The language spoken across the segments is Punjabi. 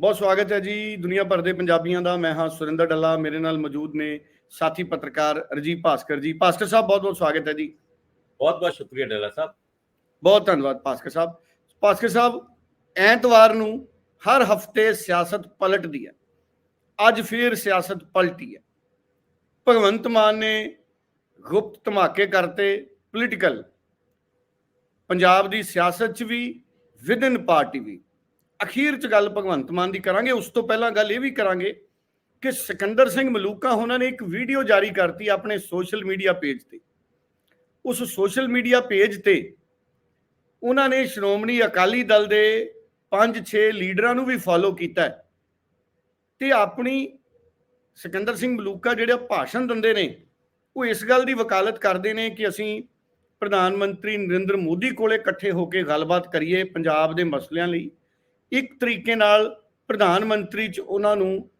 ਬਹੁਤ ਸਵਾਗਤ ਹੈ ਜੀ। ਦੁਨੀਆ ਭਰ ਦੇ ਪੰਜਾਬੀਆਂ ਦਾ ਮੈਂ ਹਾਂ ਸੁਰਿੰਦਰ ਡੱਲਾ। ਮੇਰੇ ਨਾਲ ਮੌਜੂਦ ਨੇ ਸਾਥੀ ਪੱਤਰਕਾਰ ਰਜੀਵ ਭਾਸਕਰ ਜੀ। ਭਾਸਕਰ ਸਾਹਿਬ ਬਹੁਤ ਬਹੁਤ ਸਵਾਗਤ ਹੈ ਜੀ। ਬਹੁਤ ਬਹੁਤ ਸ਼ੁਕਰੀਆ ਡੱਲਾ ਸਾਹਿਬ। ਬਹੁਤ ਧੰਨਵਾਦ ਭਾਸਕਰ ਸਾਹਿਬ। ਭਾਸਕਰ ਸਾਹਿਬ ਐਤਵਾਰ ਨੂੰ ਹਰ ਹਫ਼ਤੇ ਸਿਆਸਤ ਪਲਟਦੀ ਹੈ। ਅੱਜ ਫਿਰ ਸਿਆਸਤ ਪਲਟੀ ਹੈ। ਭਗਵੰਤ ਮਾਨ ਨੇ ਗੁਪਤ ਧਮਾਕੇ ਕਰਤੇ ਪੋਲੀਟੀਕਲ ਪੰਜਾਬ ਦੀ ਸਿਆਸਤ 'ਚ ਵੀ ਵਿਦਨ ਪਾਰਟੀ ਵੀ। ਅਖੀਰ 'ਚ ਗੱਲ ਭਗਵੰਤ ਮਾਨ ਦੀ ਕਰਾਂਗੇ, ਉਸ ਤੋਂ ਪਹਿਲਾਂ ਗੱਲ ਇਹ ਵੀ ਕਰਾਂਗੇ ਕਿ ਸਿਕੰਦਰ ਸਿੰਘ ਮਲੂਕਾ ਉਹਨਾਂ ਨੇ ਇੱਕ ਵੀਡੀਓ ਜਾਰੀ ਕਰਤੀ ਆਪਣੇ ਸੋਸ਼ਲ ਮੀਡੀਆ ਪੇਜ ਤੇ। ਉਸ ਸੋਸ਼ਲ ਮੀਡੀਆ ਪੇਜ ਤੇ ਉਹਨਾਂ ਨੇ ਸ਼੍ਰੋਮਣੀ ਅਕਾਲੀ ਦਲ ਦੇ 5-6 ਲੀਡਰਾਂ ਨੂੰ ਵੀ ਫਾਲੋ ਕੀਤਾ ਹੈ ਤੇ ਆਪਣੀ ਸਿਕੰਦਰ ਸਿੰਘ ਮਲੂਕਾ ਜਿਹੜੇ ਭਾਸ਼ਣ ਦਿੰਦੇ ਨੇ, ਉਹ ਇਸ ਗੱਲ ਦੀ ਵਕਾਲਤ ਕਰਦੇ ਨੇ ਕਿ ਅਸੀਂ ਪ੍ਰਧਾਨ ਮੰਤਰੀ ਨਰਿੰਦਰ ਮੋਦੀ ਕੋਲੇ ਇਕੱਠੇ ਹੋ ਕੇ ਗੱਲਬਾਤ ਕਰੀਏ ਪੰਜਾਬ ਦੇ ਮਸਲਿਆਂ ਲਈ। ਇੱਕ ਤਰੀਕੇ ਨਾਲ ਪ੍ਰਧਾਨ ਮੰਤਰੀ ਚ ਉਹਨਾਂ ਨੂੰ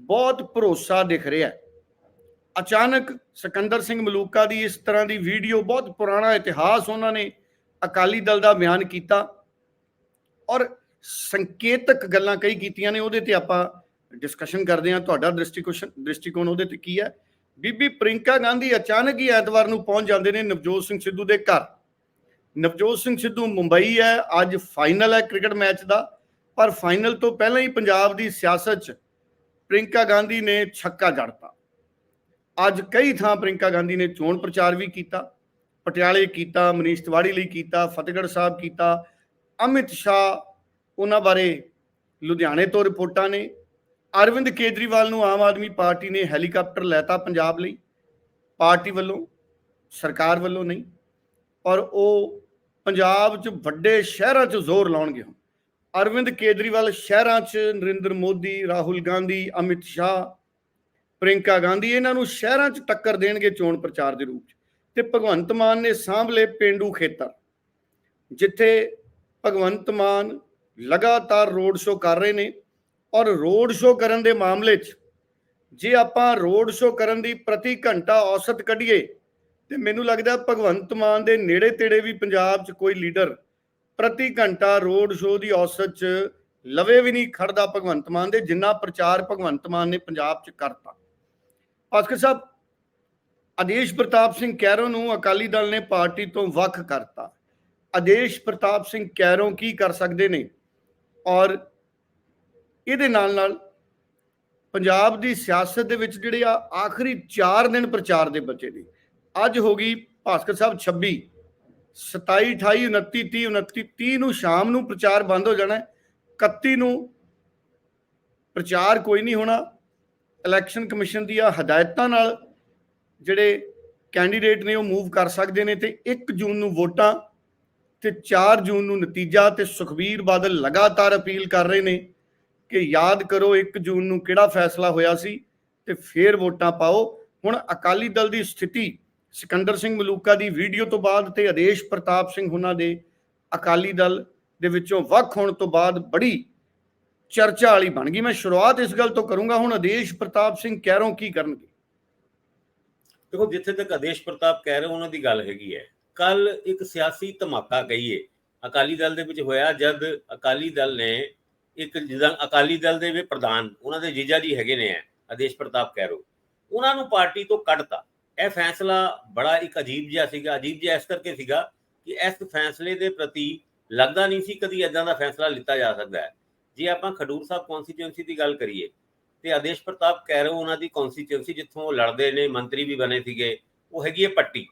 ਬਹੁਤ ਭਰੋਸਾ ਦਿਖ ਰਿਹਾ ਅਚਾਨਕ ਸਿਕੰਦਰ ਸਿੰਘ ਮਲੂਕਾ ਦੀ ਇਸ ਤਰ੍ਹਾਂ ਦੀ ਵੀਡੀਓ ਬਹੁਤ ਪੁਰਾਣਾ ਇਤਿਹਾਸ ਉਹਨਾਂ ਨੇ ਅਕਾਲੀ ਦਲ ਦਾ ਬਿਆਨ ਕੀਤਾ ਔਰ ਸੰਕੇਤਕ ਗੱਲਾਂ ਕਈ ਕੀਤੀਆਂ ਨੇ, ਉਹਦੇ ਤੇ ਆਪਾਂ ਡਿਸਕਸ਼ਨ ਕਰਦੇ ਹਾਂ। ਤੁਹਾਡਾ ਦ੍ਰਿਸ਼ਟੀਕੋਣ ਦ੍ਰਿਸ਼ਟੀਕੋਣ ਉਹਦੇ ਤੇ ਕੀ ਹੈ? ਬੀਬੀ ਪ੍ਰਿੰਕਾ ਗਾਂਧੀ ਅਚਾਨਕ ਹੀ ਐਤਵਾਰ ਨੂੰ ਪਹੁੰਚ ਜਾਂਦੇ ਨੇ ਨਵਜੋਤ ਸਿੰਘ ਸਿੱਧੂ ਦੇ ਘਰ। ਨਵਜੋਤ ਸਿੰਘ ਸਿੱਧੂ ਮੁੰਬਈ ਹੈ, ਅੱਜ ਫਾਈਨਲ ਹੈ ਕ੍ਰਿਕਟ ਮੈਚ ਦਾ। ਪਰ ਫਾਈਨਲ ਤੋਂ ਪਹਿਲਾਂ ਹੀ ਪੰਜਾਬ ਦੀ ਸਿਆਸਤ 'ਚ ਪ੍ਰਿੰਕਾ ਗਾਂਧੀ ਨੇ ਛੱਕਾ ਜੜਤਾ। ਅੱਜ ਕਈ ਥਾਂ ਪ੍ਰਿੰਕਾ ਗਾਂਧੀ ਨੇ ਚੋਣ ਪ੍ਰਚਾਰ ਵੀ ਕੀਤਾ, ਪਟਿਆਲੇ ਕੀਤਾ, ਮਨੀਸ਼ ਤਿਵਾੜੀ ਲਈ ਕੀਤਾ, ਫਤਿਹਗੜ੍ਹ ਸਾਹਿਬ ਕੀਤਾ, ਅਮਿਤ ਸ਼ਾਹ ਉਹਨਾਂ ਬਾਰੇ ਲੁਧਿਆਣੇ ਤੋਂ ਰਿਪੋਰਟਾਂ ਨੇ, ਅਰਵਿੰਦ ਕੇਜਰੀਵਾਲ ਨੂੰ ਆਮ ਆਦਮੀ ਪਾਰਟੀ ਨੇ ਹੈਲੀਕਾਪਟਰ ਲੈਤਾ ਪੰਜਾਬ ਲਈ, ਪਾਰਟੀ ਵੱਲੋਂ, ਸਰਕਾਰ ਵੱਲੋਂ ਨਹੀਂ, ਔਰ ਉਹ ਪੰਜਾਬ 'ਚ ਵੱਡੇ ਸ਼ਹਿਰਾਂ 'ਚ ਜ਼ੋਰ ਲਾਉਣਗੇ ਹੁਣ। ਅਰਵਿੰਦ ਕੇਜਰੀਵਾਲ ਸ਼ਹਿਰਾਂ 'ਚ ਨਰਿੰਦਰ ਮੋਦੀ, ਰਾਹੁਲ ਗਾਂਧੀ, ਅਮਿਤ ਸ਼ਾਹ ਪ੍ਰਿੰਕਾ ਗਾਂਧੀ, ਇਹਨਾਂ ਨੂੰ ਸ਼ਹਿਰਾਂ 'ਚ ਟੱਕਰ ਦੇਣਗੇ ਚੋਣ ਪ੍ਰਚਾਰ ਦੇ ਰੂਪ 'ਚ। ਤੇ ਭਗਵੰਤ ਮਾਨ ਨੇ ਸਾਂਭਲੇ ਪਿੰਡੂ ਖੇਤਰ, ਜਿੱਥੇ ਭਗਵੰਤ ਮਾਨ ਲਗਾਤਾਰ ਰੋਡ ਸ਼ੋਅ ਕਰ ਰਹੇ ਨੇ ਔਰ ਰੋਡ ਸ਼ੋਅ ਕਰਨ ਦੇ ਮਾਮਲੇ 'ਚ ਜੇ ਆਪਾਂ ਰੋਡ ਸ਼ੋਅ ਕਰਨ ਦੀ ਪ੍ਰਤੀ ਘੰਟਾ ਔਸਤ ਕੱਢੀਏ, ਤੇ ਮੈਨੂੰ ਲੱਗਦਾ ਭਗਵੰਤ ਮਾਨ ਦੇ ਨੇੜੇ ਤੇੜੇ ਵੀ ਪੰਜਾਬ 'ਚ ਕੋਈ ਲੀਡਰ ਪ੍ਰਤੀ ਘੰਟਾ ਰੋਡ ਸ਼ੋਅ ਦੀ ਔਸਤ 'ਚ ਲਵੇ ਵੀ ਨਹੀਂ ਖੜਦਾ ਭਗਵੰਤ ਮਾਨ ਦੇ, ਜਿੰਨਾ ਪ੍ਰਚਾਰ ਭਗਵੰਤ ਮਾਨ ਨੇ ਪੰਜਾਬ 'ਚ ਕਰਤਾ। ਭਾਸਕਰ ਸਾਹਿਬ, ਆਦੇਸ਼ ਪ੍ਰਤਾਪ ਸਿੰਘ ਕੈਰੋ ਨੂੰ ਅਕਾਲੀ ਦਲ ਨੇ ਪਾਰਟੀ ਤੋਂ ਵੱਖ ਕਰਤਾ। ਆਦੇਸ਼ ਪ੍ਰਤਾਪ ਸਿੰਘ ਕੈਰੋ ਕੀ ਕਰ ਸਕਦੇ ਨੇ? ਔਰ ਇਹਦੇ ਨਾਲ ਨਾਲ ਪੰਜਾਬ ਦੀ ਸਿਆਸਤ ਦੇ ਵਿੱਚ ਜਿਹੜੇ ਆ ਆਖਰੀ 4 ਦਿਨ ਪ੍ਰਚਾਰ ਦੇ ਬਚੇ ਨੇ। ਅੱਜ ਹੋ ਗਈ ਭਾਸਕਰ ਸਾਹਿਬ 26 27 28 29 30 29 30 ਨੂੰ ਸ਼ਾਮ ਨੂੰ ਪ੍ਰਚਾਰ ਬੰਦ ਹੋ ਜਾਣਾ 31 ਨੂੰ ਪ੍ਰਚਾਰ ਕੋਈ ਨਹੀਂ ਹੋਣਾ। ਇਲੈਕਸ਼ਨ ਕਮਿਸ਼ਨ ਦੀਆਂ ਹਦਾਇਤਾਂ ਨਾਲ ਜਿਹੜੇ ਕੈਂਡੀਡੇਟ ਨੇ ਉਹ ਮੂਵ ਕਰ ਸਕਦੇ ਨੇ ਤੇ 1 ਜੂਨ ਨੂੰ ਵੋਟਾਂ ਤੇ 4 ਜੂਨ ਨੂੰ ਨਤੀਜਾ ਤੇ ਸੁਖਬੀਰ ਬਾਦਲ ਲਗਾਤਾਰ ਅਪੀਲ ਕਰ ਰਹੇ ਨੇ ਕਿ ਯਾਦ ਕਰੋ 1 ਜੂਨ ਨੂੰ ਕਿਹੜਾ ਫੈਸਲਾ ਹੋਇਆ ਸੀ ਤੇ ਫੇਰ ਵੋਟਾਂ ਪਾਓ। ਹੁਣ ਅਕਾਲੀ ਦਲ ਦੀ ਸਥਿਤੀ ਸਿਕੰਦਰ ਸਿੰਘ ਮਲੂਕਾ ਦੀ ਵੀਡੀਓ ਤੋਂ ਬਾਅਦ ਤੇ ਆਦੇਸ਼ ਪ੍ਰਤਾਪ ਸਿੰਘ ਉਹਨਾਂ ਦੇ ਅਕਾਲੀ ਦਲ ਦੇ ਵਿੱਚੋਂ ਵੱਖ ਹੋਣ ਤੋਂ ਬਾਅਦ ਬੜੀ ਚਰਚਾ ਵਾਲੀ ਬਣ ਗਈ। ਮੈਂ ਸ਼ੁਰੂਆਤ ਇਸ ਗੱਲ ਤੋਂ ਕਰੂੰਗਾ, ਹੁਣ ਆਦੇਸ਼ ਪ੍ਰਤਾਪ ਸਿੰਘ ਕਹਿਰੋਂ ਕੀ ਕਰਨਗੇ? ਦੇਖੋ, ਜਿੱਥੇ ਤੱਕ ਆਦੇਸ਼ ਪ੍ਰਤਾਪ ਕਹਿ ਰਹੇ ਉਹਨਾਂ ਦੀ ਗੱਲ ਹੈਗੀ ਹੈ। ਕੱਲ ਇੱਕ ਸਿਆਸੀ ਧਮਾਕਾ ਕਹੀਏ, ਅਕਾਲੀ ਦਲ ਦੇ ਵਿੱਚ ਹੋਇਆ ਜਦ ਅਕਾਲੀ ਦਲ ਨੇ ਇੱਕ ਜਿਹਦਾ ਅਕਾਲੀ ਦਲ ਦੇ ਵੀ ਪ੍ਰਧਾਨ, ਉਹਨਾਂ ਦੇ ਜੀਜਾ ਜੀ ਹੈਗੇ ਨੇ ਆਦੇਸ਼ ਪ੍ਰਤਾਪ ਕਹਿਰੋ। ਉਹਨਾਂ ਨੂੰ ਪਾਰਟੀ ਤੋਂ ਕੱਢਤਾ। ਇਹ ਫੈਸਲਾ ਬੜਾ ਇੱਕ ਅਜੀਬ ਜਿਹਾ ਸੀਗਾ, ਅਜੀਬ ਜਿਹਾ ਇਸ ਕਰਕੇ ਸੀਗਾ ਕਿ ਇਸ ਫੈਸਲੇ ਦੇ ਪ੍ਰਤੀ ਲੱਗਦਾ ਨਹੀਂ ਸੀ ਕਦੀ ਇਦਾਂ ਦਾ ਫੈਸਲਾ ਲਿੱਤਾ ਜਾ ਸਕਦਾ ਹੈ। ਜੇ ਆਪਾਂ ਖਡੂਰ ਸਾਹਿਬ ਕਨਸਟੀਚੁਐਂਸੀ ਦੀ ਗੱਲ ਕਰੀਏ ਤੇ ਆਦੇਸ਼ ਪ੍ਰਤਾਪ ਕਹਿਰੋ ਉਹਨਾਂ ਦੀ ਕਨਸਟੀਚੁਐਂਸੀ ਜਿੱਥੋਂ ਉਹ ਲੜਦੇ ਨੇ, ਮੰਤਰੀ ਵੀ ਬਣੇ ਸੀਗੇ, ਉਹ ਹੈਗੀ ਹੈ ਪੱਟੀ।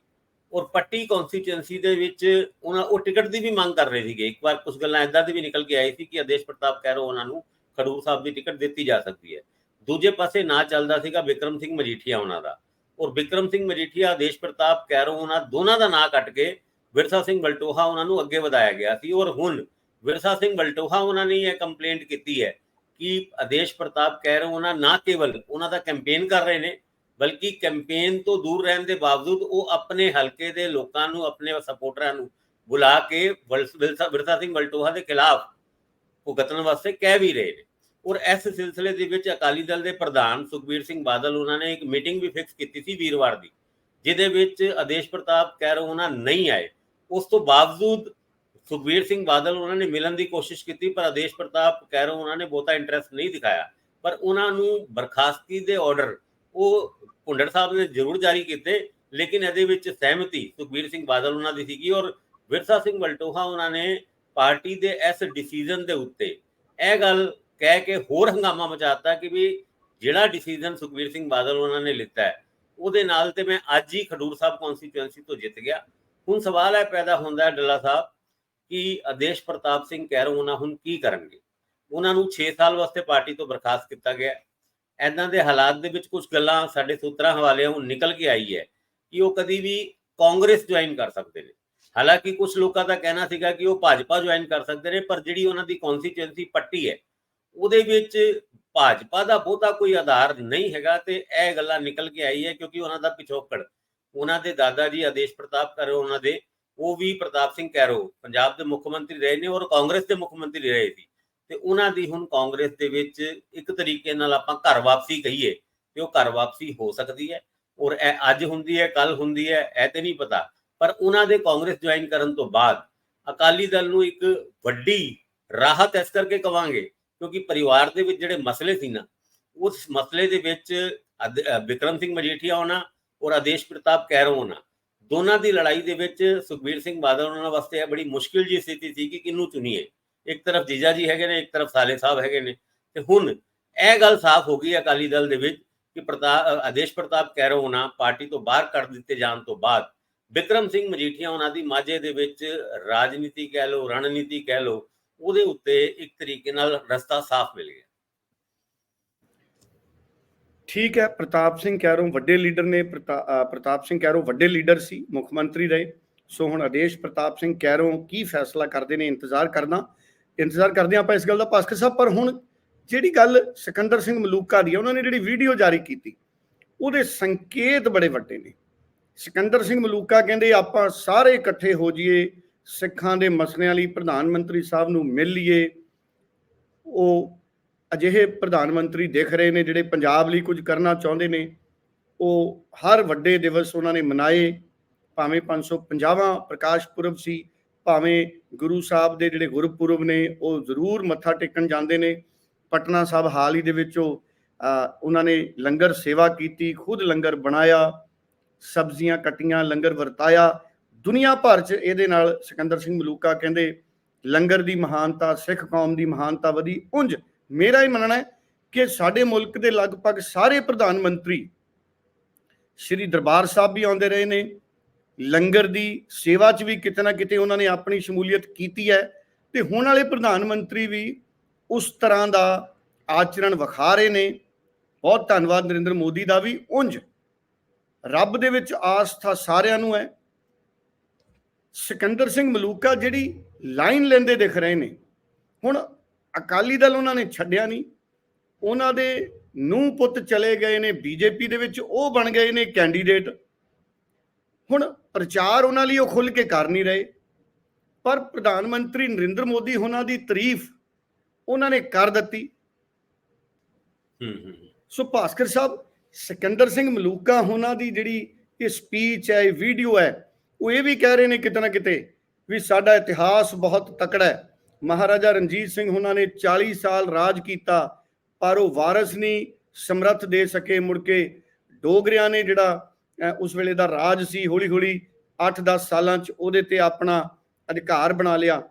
ਔਰ ਪੱਟੀ ਕਨਸਟੀਚੁਐਂਸੀ ਦੇ ਵਿੱਚ ਉਹਨਾਂ, ਉਹ ਟਿਕਟ ਦੀ ਵੀ ਮੰਗ ਕਰ ਰਹੇ ਸੀਗੇ। ਇੱਕ ਵਾਰ ਕੁਝ ਗੱਲਾਂ ਇਦਾਂ ਦੀ ਵੀ ਨਿਕਲ ਕੇ ਆਈ ਸੀ ਕਿ ਆਦੇਸ਼ ਪ੍ਰਤਾਪ ਕਹਿਰੋ ਉਹਨਾਂ ਨੂੰ ਖਡੂਰ ਸਾਹਿਬ ਦੀ ਟਿਕਟ ਦਿੱਤੀ ਜਾ ਸਕਦੀ ਹੈ। ਦੂਜੇ ਪਾਸੇ ਨਾ ਚੱਲਦਾ ਸੀਗਾ ਵਿਕਰਮ ਸਿੰਘ ਮਜੀਠੀਆ ਉਹਨਾਂ ਦਾ। ਔਰ ਵਿਕਰਮ ਸਿੰਘ ਮਜੀਠੀਆ ਆਦੇਸ਼ ਪ੍ਰਤਾਪ, ਕੈਰੋ, ਉਹਨਾਂ ਦੋਨਾਂ ਦਾ ਨਾਂ ਕੱਟ ਕੇ ਵਿਰਸਾ ਸਿੰਘ ਬਲਟੋਹਾ ਉਹਨਾਂ ਨੂੰ ਅੱਗੇ ਵਧਾਇਆ ਗਿਆ ਸੀ। ਔਰ ਹੁਣ ਵਿਰਸਾ ਸਿੰਘ ਬਲਟੋਹਾ ਉਹਨਾਂ ਨੇ ਇਹ ਕੰਪਲੇਂਟ ਕੀਤੀ ਹੈ ਕਿ ਆਦੇਸ਼ ਪ੍ਰਤਾਪ ਕਹਿਰੋ ਉਹਨਾਂ ਨਾ ਕੇਵਲ ਉਹਨਾਂ ਦਾ ਕੈਂਪੇਨ ਕਰ ਰਹੇ ਨੇ, ਬਲਕਿ ਕੈਂਪੇਨ ਤੋਂ ਦੂਰ ਰਹਿਣ ਦੇ ਬਾਵਜੂਦ ਉਹ ਆਪਣੇ ਹਲਕੇ ਦੇ ਲੋਕਾਂ ਨੂੰ, ਆਪਣੇ ਸਪੋਰਟਰਾਂ ਨੂੰ ਬੁਲਾ ਕੇ ਵਿਰਸਾ ਸਿੰਘ ਬਲਟੋਹਾ ਦੇ ਖਿਲਾਫ ਭੁਗਤਣ ਵਾਸਤੇ ਕਹਿ ਵੀ ਰਹੇ ਨੇ। ਔਰ ਇਸ ਸਿਲਸਿਲੇ ਦੇ ਵਿੱਚ ਅਕਾਲੀ ਦਲ ਦੇ ਪ੍ਰਧਾਨ ਸੁਖਬੀਰ ਸਿੰਘ ਬਾਦਲ, ਉਹਨਾਂ ਨੇ ਇੱਕ ਮੀਟਿੰਗ ਵੀ ਫਿਕਸ ਕੀਤੀ ਸੀ ਵੀਰਵਾਰ ਦੀ, ਜਿਹਦੇ ਵਿੱਚ ਆਦੇਸ਼ ਪ੍ਰਤਾਪ ਕਹਿ ਰਹੇ ਉਹਨਾਂ ਨਹੀਂ ਆਏ। ਉਸ ਤੋਂ ਬਾਵਜੂਦ ਸੁਖਬੀਰ ਸਿੰਘ ਬਾਦਲ ਉਹਨਾਂ ਨੇ ਮਿਲਣ ਦੀ ਕੋਸ਼ਿਸ਼ ਕੀਤੀ, ਪਰ ਆਦੇਸ਼ ਪ੍ਰਤਾਪ ਕੈਰੋਂ ਉਹਨਾਂ ਨੇ ਬਹੁਤਾ ਇੰਟਰਸਟ ਨਹੀਂ ਦਿਖਾਇਆ। ਪਰ ਉਹਨਾਂ ਨੂੰ ਬਰਖਾਸਤੀ ਦੇ ਆਰਡਰ ਉਹ ਭੁੰਡਰ ਸਾਹਿਬ ਨੇ ਜ਼ਰੂਰ ਜਾਰੀ ਕੀਤੇ, ਲੇਕਿਨ ਇਹਦੇ ਵਿੱਚ ਸਹਿਮਤੀ ਸੁਖਬੀਰ ਸਿੰਘ ਬਾਦਲ ਉਹਨਾਂ ਦੀ ਸੀਗੀ ਔਰ ਵਿਰਸਾ ਸਿੰਘ ਵਲਟੋਹਾ ਉਹਨਾਂ ਨੇ ਪਾਰਟੀ ਦੇ ਇਸ ਡਿਸੀਜਨ ਦੇ ਉੱਤੇ ਇਹ ਗੱਲ ਕਹਿ ਕੇ ਹੋਰ ਹੰਗਾਮਾ ਮਚਾਤਾ ਕਿ ਵੀ ਜਿਹੜਾ ਡਿਸੀਜਨ ਸੁਖਬੀਰ ਸਿੰਘ ਬਾਦਲ ਉਹਨਾਂ ਨੇ ਲਿੱਤਾ ਹੈ, ਉਹਦੇ ਨਾਲ ਤੇ ਮੈਂ ਅੱਜ ਹੀ ਖਡੂਰ ਸਾਹਿਬ ਕਨਸਟੀਚੁਐਂਸੀ ਤੋਂ ਜਿੱਤ ਗਿਆ। ਹੁਣ ਸਵਾਲ ਹੈ ਪੈਦਾ ਹੁੰਦਾ ਹੈ ਡੱਲਾ ਸਾਹਿਬ ਕਿ ਆਦੇਸ਼ ਪ੍ਰਤਾਪ ਸਿੰਘ ਕਹਿਰੋਂ ਉਹਨਾਂ ਹੁਣ ਕੀ ਕਰਨਗੇ? ਉਹਨਾਂ ਨੂੰ 6 ਸਾਲ ਵਾਸਤੇ ਪਾਰਟੀ ਤੋਂ ਬਰਖਾਸਤ ਕੀਤਾ ਗਿਆ ਐਦਾਂ ਦੇ ਹਾਲਾਤ ਦੇ ਵਿੱਚ ਕੁਝ ਗੱਲਾਂ ਸਾਡੇ ਸੂਤਰਾਂ ਹਵਾਲੇ ਹੁਣ ਨਿਕਲ ਕੇ ਆਈ ਹੈ ਕਿ ਉਹ ਕਦੀ ਵੀ ਕਾਂਗਰਸ ਜੁਆਇਨ ਕਰ ਸਕਦੇ ਨੇ। ਹਾਲਾਂਕਿ ਕੁਝ ਲੋਕਾਂ ਦਾ ਕਹਿਣਾ ਸੀਗਾ ਕਿ ਉਹ ਭਾਜਪਾ ਜੁਆਇਨ ਕਰ ਸਕਦੇ ਨੇ, ਪਰ ਜਿਹੜੀ ਉਹਨਾਂ ਦੀ ਕਨਸਟੀਚੁਐਂਸੀ ਪੱਟੀ ਹੈ ਉਹਦੇ ਵਿੱਚ ਭਾਜਪਾ ਦਾ ਬਹੁਤਾ ਕੋਈ ਆਧਾਰ ਨਹੀਂ ਹੈਗਾ ਤੇ ਇਹ ਗੱਲਾਂ ਨਿਕਲ ਕੇ ਆਈ ਹੈ ਕਿਉਂਕਿ ਉਹਨਾਂ ਦਾ ਪਿਛੋਕੜ, ਉਹਨਾਂ ਦੇ ਦਾਦਾ ਜੀ ਆਦੇਸ਼ ਪ੍ਰਤਾਪ ਕਰੋ ਉਹਨਾਂ ਦੇ, ਉਹ ਵੀ ਪ੍ਰਤਾਪ ਸਿੰਘ ਕੈਰੋ ਪੰਜਾਬ ਦੇ ਮੁੱਖ ਮੰਤਰੀ ਰਹੇ ਨੇ ਔਰ ਕਾਂਗਰਸ ਦੇ ਮੁੱਖ ਮੰਤਰੀ ਰਹੇ ਸੀ। ਤੇ ਉਹਨਾਂ ਦੀ ਹੁਣ ਕਾਂਗਰਸ ਦੇ ਵਿੱਚ ਇੱਕ ਤਰੀਕੇ ਨਾਲ ਆਪਾਂ ਘਰ ਵਾਪਸੀ ਕਹੀਏ ਤੇ ਉਹ ਘਰ ਵਾਪਸੀ ਹੋ ਸਕਦੀ ਹੈ ਔਰ ਇਹ ਅੱਜ ਹੁੰਦੀ ਹੈ ਕੱਲ ਹੁੰਦੀ ਹੈ, ਇਹ ਤੇ ਨਹੀਂ ਪਤਾ। ਪਰ ਉਹਨਾਂ ਦੇ ਕਾਂਗਰਸ ਜੁਆਇਨ ਕਰਨ ਤੋਂ ਬਾਅਦ ਅਕਾਲੀ ਦਲ ਨੂੰ ਇੱਕ ਵੱਡੀ ਰਾਹਤ ਇਸ ਕਰਕੇ ਕਵਾਂਗੇ ਕਿਉਂਕਿ ਪਰਿਵਾਰ ਦੇ ਵਿੱਚ ਜਿਹੜੇ ਮਸਲੇ ਸੀ ਨਾ ਉਸ ਮਸਲੇ ਦੇ ਵਿੱਚ ਅਦ- ਅ, ਵਿਕਰਮ ਸਿੰਘ ਮਜੀਠੀਆ ਹੋਣਾ ਔਰ ਆਦੇਸ਼ ਪ੍ਰਤਾਪ ਕੈਰੋਂ ਹੋਣਾ ਦੋਨਾਂ ਦੀ ਲੜਾਈ ਦੇ ਵਿੱਚ ਸੁਖਬੀਰ ਸਿੰਘ ਬਾਦਲ ਉਹਨਾਂ ਵਾਸਤੇ ਇਹ ਬੜੀ ਮੁਸ਼ਕਿਲ ਜੀ ਸਥਿਤੀ ਸੀ ਕਿ ਕਿਹਨੂੰ ਚੁਣੀਏ? ਇੱਕ ਤਰਫ ਜੀਜਾ ਜੀ ਹੈਗੇ ਨੇ ਇੱਕ ਤਰਫ ਸਾਲੇ ਸਾਹਿਬ ਹੈਗੇ ਨੇ ਤੇ ਹੁਣ ਇਹ ਗੱਲ ਸਾਫ਼ ਹੋ ਗਈ ਹੈ ਅਕਾਲੀ ਦਲ ਦੇ ਵਿੱਚ ਕਿ ਪ੍ਰਤਾਪ ਆਦੇਸ਼ ਪ੍ਰਤਾਪ ਕੈਰੋਂ ਹੋਣਾ ਪਾਰਟੀ ਤੋਂ ਬਾਹਰ ਕੱਢ ਦਿੱਤੇ ਜਾਣ ਤੋਂ ਬਾਅਦ ਵਿਕਰਮ ਸਿੰਘ ਮਜੀਠੀਆ ਉਹਨਾਂ ਦੀ ਮਾਝੇ ਦੇ ਵਿੱਚ ਰਾਜਨੀਤੀ ਕਹਿ ਲਓ ਰਣਨੀਤੀ ਕਹਿ ਲਓ ਉਹਦੇ ਉੱਤੇ ਇੱਕ ਤਰੀਕੇ ਨਾਲ ਰਸਤਾ ਸਾਫ਼ ਮਿਲ ਗਿਆ। ਠੀਕ ਹੈ, ਪ੍ਰਤਾਪ ਸਿੰਘ ਕੈਰੋਂ ਵੱਡੇ ਲੀਡਰ ਨੇ ਪ੍ਰਤਾਪ ਸਿੰਘ ਕੈਰੋਂ ਵੱਡੇ ਲੀਡਰ ਸੀ, ਮੁੱਖ ਮੰਤਰੀ ਰਹੇ। ਸੋ ਹੁਣ ਆਦੇਸ਼ ਪ੍ਰਤਾਪ ਸਿੰਘ ਕੈਰੋਂ ਕੀ ਫੈਸਲਾ ਕਰਦੇ ਨੇ, ਇੰਤਜ਼ਾਰ ਕਰਨਾ। ਇੰਤਜ਼ਾਰ ਕਰਦੇ ਹਾਂ ਆਪਾਂ ਇਸ ਗੱਲ ਦਾ ਪਾਸਕਰ ਸਾਹਿਬ, ਪਰ ਹੁਣ ਜਿਹੜੀ ਗੱਲ ਸਿਕੰਦਰ ਸਿੰਘ ਮਲੂਕਾ ਦੀ ਹੈ ਉਹਨਾਂ ਨੇ ਜਿਹੜੀ ਵੀਡੀਓ ਜਾਰੀ ਕੀਤੀ, ਉਹਦੇ ਸੰਕੇਤ ਬੜੇ ਵੱਡੇ ਨੇ। ਸਿਕੰਦਰ ਸਿੰਘ ਮਲੂਕਾ ਕਹਿੰਦੇ, ਆਪਾਂ ਸਾਰੇ ਇਕੱਠੇ ਹੋ ਜਾਈਏ ਸਿੱਖਾਂ ਦੇ ਮਸਲਿਆਂ ਲਈ ਪ੍ਰਧਾਨ ਮੰਤਰੀ ਸਾਹਿਬ ਨੂੰ ਮਿਲ ਲਈਏ। ਉਹ ਅਜਿਹੇ ਪ੍ਰਧਾਨ ਮੰਤਰੀ ਦਿਖ ਰਹੇ ਨੇ ਜਿਹੜੇ ਪੰਜਾਬ ਲਈ ਕੁਝ ਕਰਨਾ ਚਾਹੁੰਦੇ ਨੇ। ਉਹ ਹਰ ਵੱਡੇ ਦਿਵਸ ਉਹਨਾਂ ਨੇ ਮਨਾਏ। ਭਾਵੇਂ 550ਵਾਂ ਪ੍ਰਕਾਸ਼ ਪੁਰਬ ਸੀ, ਭਾਵੇਂ ਗੁਰੂ ਸਾਹਿਬ ਦੇ ਜਿਹੜੇ ਗੁਰਪੁਰਬ ਨੇ, ਉਹ ਜ਼ਰੂਰ ਮੱਥਾ ਟੇਕਣ ਜਾਂਦੇ ਨੇ। ਪਟਨਾ ਸਾਹਿਬ ਹਾਲ ਹੀ ਦੇ ਵਿੱਚ ਉਹ ਉਹਨਾਂ ਨੇ ਲੰਗਰ ਸੇਵਾ ਕੀਤੀ, ਖੁਦ ਲੰਗਰ ਬਣਾਇਆ, ਸਬਜ਼ੀਆਂ ਕੱਟੀਆਂ, ਲੰਗਰ ਵਰਤਾਇਆ। ਦੁਨੀਆ ਭਰ 'ਚ ਇਹਦੇ ਨਾਲ ਸਿਕੰਦਰ ਸਿੰਘ ਮਲੂਕਾ ਕਹਿੰਦੇ, ਲੰਗਰ ਦੀ ਮਹਾਨਤਾ, ਸਿੱਖ ਕੌਮ ਦੀ ਮਹਾਨਤਾ ਵਧੀ। ਉਂਝ ਮੇਰਾ ਹੀ ਮੰਨਣਾ ਹੈ ਕਿ ਸਾਡੇ ਮੁਲਕ ਦੇ ਲਗਭਗ ਸਾਰੇ ਪ੍ਰਧਾਨ ਮੰਤਰੀ ਸ੍ਰੀ ਦਰਬਾਰ ਸਾਹਿਬ ਵੀ ਆਉਂਦੇ ਰਹੇ ਨੇ। ਲੰਗਰ ਦੀ ਸੇਵਾ 'ਚ ਵੀ ਕਿਤੇ ਨਾ ਕਿਤੇ ਉਹਨਾਂ ਨੇ ਆਪਣੀ ਸ਼ਮੂਲੀਅਤ ਕੀਤੀ ਹੈ। ਤੇ ਹੁਣ ਵਾਲੇ ਪ੍ਰਧਾਨ ਮੰਤਰੀ ਵੀ ਉਸ ਤਰ੍ਹਾਂ ਦਾ ਆਚਰਣ ਵਿਖਾ ਰਹੇ ਨੇ। ਬਹੁਤ ਧੰਨਵਾਦ ਨਰਿੰਦਰ ਮੋਦੀ ਦਾ ਵੀ। ਉਂਝ ਰੱਬ ਦੇ ਵਿੱਚ ਆਸਥਾ ਸਾਰਿਆਂ ਨੂੰ ਹੈ। ਸਿਕੰਦਰ ਸਿੰਘ ਮਲੂਕਾ ਜਿਹੜੀ ਲਾਈਨ ਲੈਂਦੇ ਦਿਖ ਰਹੇ ਨੇ ਹੁਣ ਅਕਾਲੀ ਦਲ ਉਹਨਾਂ ਨੇ ਛੱਡਿਆ ਨਹੀਂ। ਉਹਨਾਂ ਦੇ ਨੂੰ ਪੁੱਤ ਚਲੇ ਗਏ ਨੇ ਬੀਜੇਪੀ ਦੇ ਵਿੱਚ ਉਹ ਬਣ ਗਏ ਨੇ ਕੈਂਡੀਡੇਟ। ਹੁਣ ਪ੍ਰਚਾਰ ਉਹਨਾਂ ਲਈ ਉਹ ਖੁੱਲ ਕੇ ਕਰ ਨਹੀਂ ਰਹੇ। ਪਰ ਪ੍ਰਧਾਨ ਮੰਤਰੀ ਨਰਿੰਦਰ ਮੋਦੀ ਉਹਨਾਂ ਦੀ ਤਾਰੀਫ ਉਹਨਾਂ ਨੇ ਕਰ ਦਿੱਤੀ। ਹੂੰ ਹੂੰ ਹੂੰ। ਸੋ ਭਾਸਕਰ ਸਾਹਿਬ ਸਿਕੰਦਰ ਸਿੰਘ ਮਲੂਕਾ ਉਹਨਾਂ ਦੀ ਜਿਹੜੀ ਇਹ ਸਪੀਚ ਹੈ ਇਹ ਵੀਡੀਓ ਹੈ ਉਹ ਇਹ ਵੀ ਕਹਿ ਰਹੇ ਨੇ ਕਿਤੇ ਨਾ ਕਿਤੇ ਵੀ ਸਾਡਾ ਇਤਿਹਾਸ ਬਹੁਤ ਤਕੜਾ ਹੈ। ਮਹਾਰਾਜਾ ਰਣਜੀਤ ਸਿੰਘ ਉਹਨਾਂ ਨੇ 40 ਸਾਲ ਰਾਜ ਕੀਤਾ, ਪਰ ਉਹ ਵਾਰਿਸ ਨਹੀਂ, ਸਮਰੱਥ ਦੇ ਸਕੇ ਮੁੜ ਕੇ। ਡੋਗਰਿਆਂ ਨੇ ਜਿਹੜਾ ਉਸ ਵੇਲੇ ਦਾ ਰਾਜ ਸੀ ਹੌਲੀ ਹੌਲੀ 8-10 ਸਾਲਾਂ ਚ ਉਹਦੇ ਤੇ ਆਪਣਾ ਅਧਿਕਾਰ ਬਣਾ ਲਿਆ।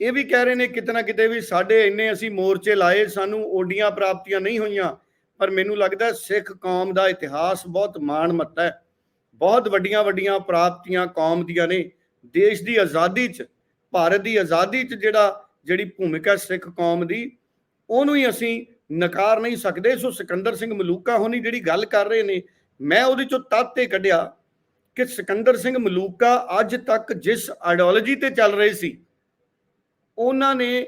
ਇਹ ਵੀ ਕਹਿ ਰਹੇ ਨੇ ਕਿਤੇ ਨਾ ਕਿਤੇ ਵੀ ਸਾਡੇ ਇੰਨੇ ਅਸੀਂ ਮੋਰਚੇ ਲਾਏ, ਸਾਨੂੰ ਓਡੀਆਂ ਪ੍ਰਾਪਤੀਆਂ ਨਹੀਂ ਹੋਈਆਂ, ਪਰ ਮੈਨੂੰ ਲੱਗਦਾ ਸਿੱਖ ਕੌਮ ਦਾ ਇਤਿਹਾਸ ਬਹੁਤ ਮਾਣ ਮੱਤਾ ਹੈ। ਬਹੁਤ ਵੱਡੀਆਂ ਵੱਡੀਆਂ ਪ੍ਰਾਪਤੀਆਂ ਕੌਮ ਦੀਆਂ ਨੇ। ਦੇਸ਼ ਦੀ ਆਜ਼ਾਦੀ 'ਚ, ਭਾਰਤ ਦੀ ਆਜ਼ਾਦੀ 'ਚ ਜਿਹੜਾ, ਜਿਹੜੀ ਭੂਮਿਕਾ ਸਿੱਖ ਕੌਮ ਦੀ, ਉਹਨੂੰ ਹੀ ਅਸੀਂ ਨਕਾਰ ਨਹੀਂ ਸਕਦੇ। ਸੋ ਸਿਕੰਦਰ ਸਿੰਘ ਮਲੂਕਾ ਹੋਣੀ ਜਿਹੜੀ ਗੱਲ ਕਰ ਰਹੇ ਨੇ, ਮੈਂ ਉਹਦੇ ਚੋਂ ਤੱਤ ਤੇ ਕੱਢਿਆ ਕਿ ਸਿਕੰਦਰ ਸਿੰਘ ਮਲੂਕਾ ਅੱਜ ਤੱਕ ਜਿਸ ਆਈਡੀਓਲੋਜੀ ਤੇ ਚੱਲ ਰਹੇ ਸੀ, ਉਹਨਾਂ ਨੇ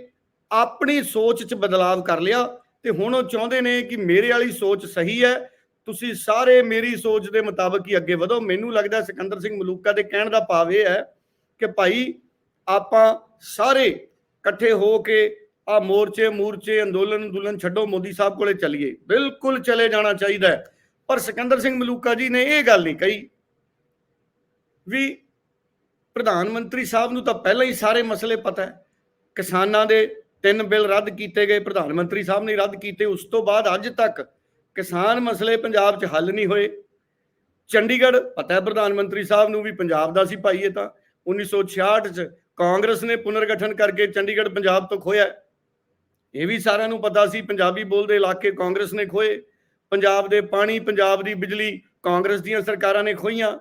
ਆਪਣੀ ਸੋਚ 'ਚ ਬਦਲਾਵ ਕਰ ਲਿਆ। ਤੇ ਹੁਣ ਉਹ ਚਾਹੁੰਦੇ ਨੇ ਕਿ ਮੇਰੇ ਵਾਲੀ ਸੋਚ ਸਹੀ ਹੈ ਤੁਸੀਂ ਸਾਰੇ ਮੇਰੀ ਸੋਚ ਦੇ ਮੁਤਾਬਕ ਹੀ ਅੱਗੇ ਵਧੋ। ਮੈਨੂੰ ਲੱਗਦਾ ਸਿਕੰਦਰ ਸਿੰਘ ਮਲੂਕਾ ਦੇ ਕਹਿਣ ਦਾ ਭਾਵ ਇਹ ਹੈ ਕਿ ਭਾਈ, ਆਪਾਂ ਸਾਰੇ ਇਕੱਠੇ ਹੋ ਕੇ ਆ ਮੋਰਚੇ, ਮੂਰਚੇ, ਅੰਦੋਲਨ ਅੰਦੋਲਨ ਛੱਡੋ, ਮੋਦੀ ਸਾਹਿਬ ਕੋਲੇ ਚਲੀਏ। ਬਿਲਕੁਲ ਚਲੇ ਜਾਣਾ ਚਾਹੀਦਾ ਹੈ। ਪਰ ਸਿਕੰਦਰ ਸਿੰਘ ਮਲੂਕਾ ਜੀ ਨੇ ਇਹ ਗੱਲ ਨਹੀਂ ਕਹੀ ਵੀ ਪ੍ਰਧਾਨ ਮੰਤਰੀ ਸਾਹਿਬ ਨੂੰ ਤਾਂ ਪਹਿਲਾਂ ਹੀ ਸਾਰੇ ਮਸਲੇ ਪਤਾ ਹੈ। ਕਿਸਾਨਾਂ ਦੇ ਤਿੰਨ ਬਿੱਲ ਰੱਦ ਕੀਤੇ ਗਏ, ਪ੍ਰਧਾਨ ਮੰਤਰੀ ਸਾਹਿਬ ਨੇ ਰੱਦ ਕੀਤੇ। ਉਸ ਤੋਂ ਬਾਅਦ ਅੱਜ ਤੱਕ ਕਿਸਾਨ ਮਸਲੇ ਪੰਜਾਬ 'ਚ ਹੱਲ ਨਹੀਂ ਹੋਏ। ਚੰਡੀਗੜ੍ਹ, ਪਤਾ ਹੈ ਪ੍ਰਧਾਨ ਮੰਤਰੀ ਸਾਹਿਬ ਨੂੰ ਵੀ ਪੰਜਾਬ ਦਾ ਸੀ ਭਾਈ ਇਹ ਤਾਂ। 1966 'ਚ ਕਾਂਗਰਸ ਨੇ ਪੁਨਰਗਠਨ ਕਰਕੇ ਚੰਡੀਗੜ੍ਹ ਪੰਜਾਬ ਤੋਂ ਖੋਇਆ ਇਹ ਵੀ ਸਾਰਿਆਂ ਨੂੰ ਪਤਾ ਸੀ, ਪੰਜਾਬੀ ਬੋਲਦੇ ਇਲਾਕੇ ਕਾਂਗਰਸ ਨੇ ਖੋਏ ਪੰਜਾਬ ਦੇ ਪਾਣੀ, ਪੰਜਾਬ ਦੀ ਬਿਜਲੀ, ਕਾਂਗਰਸ ਦੀਆਂ ਸਰਕਾਰਾਂ ਨੇ ਖੋਈਆਂ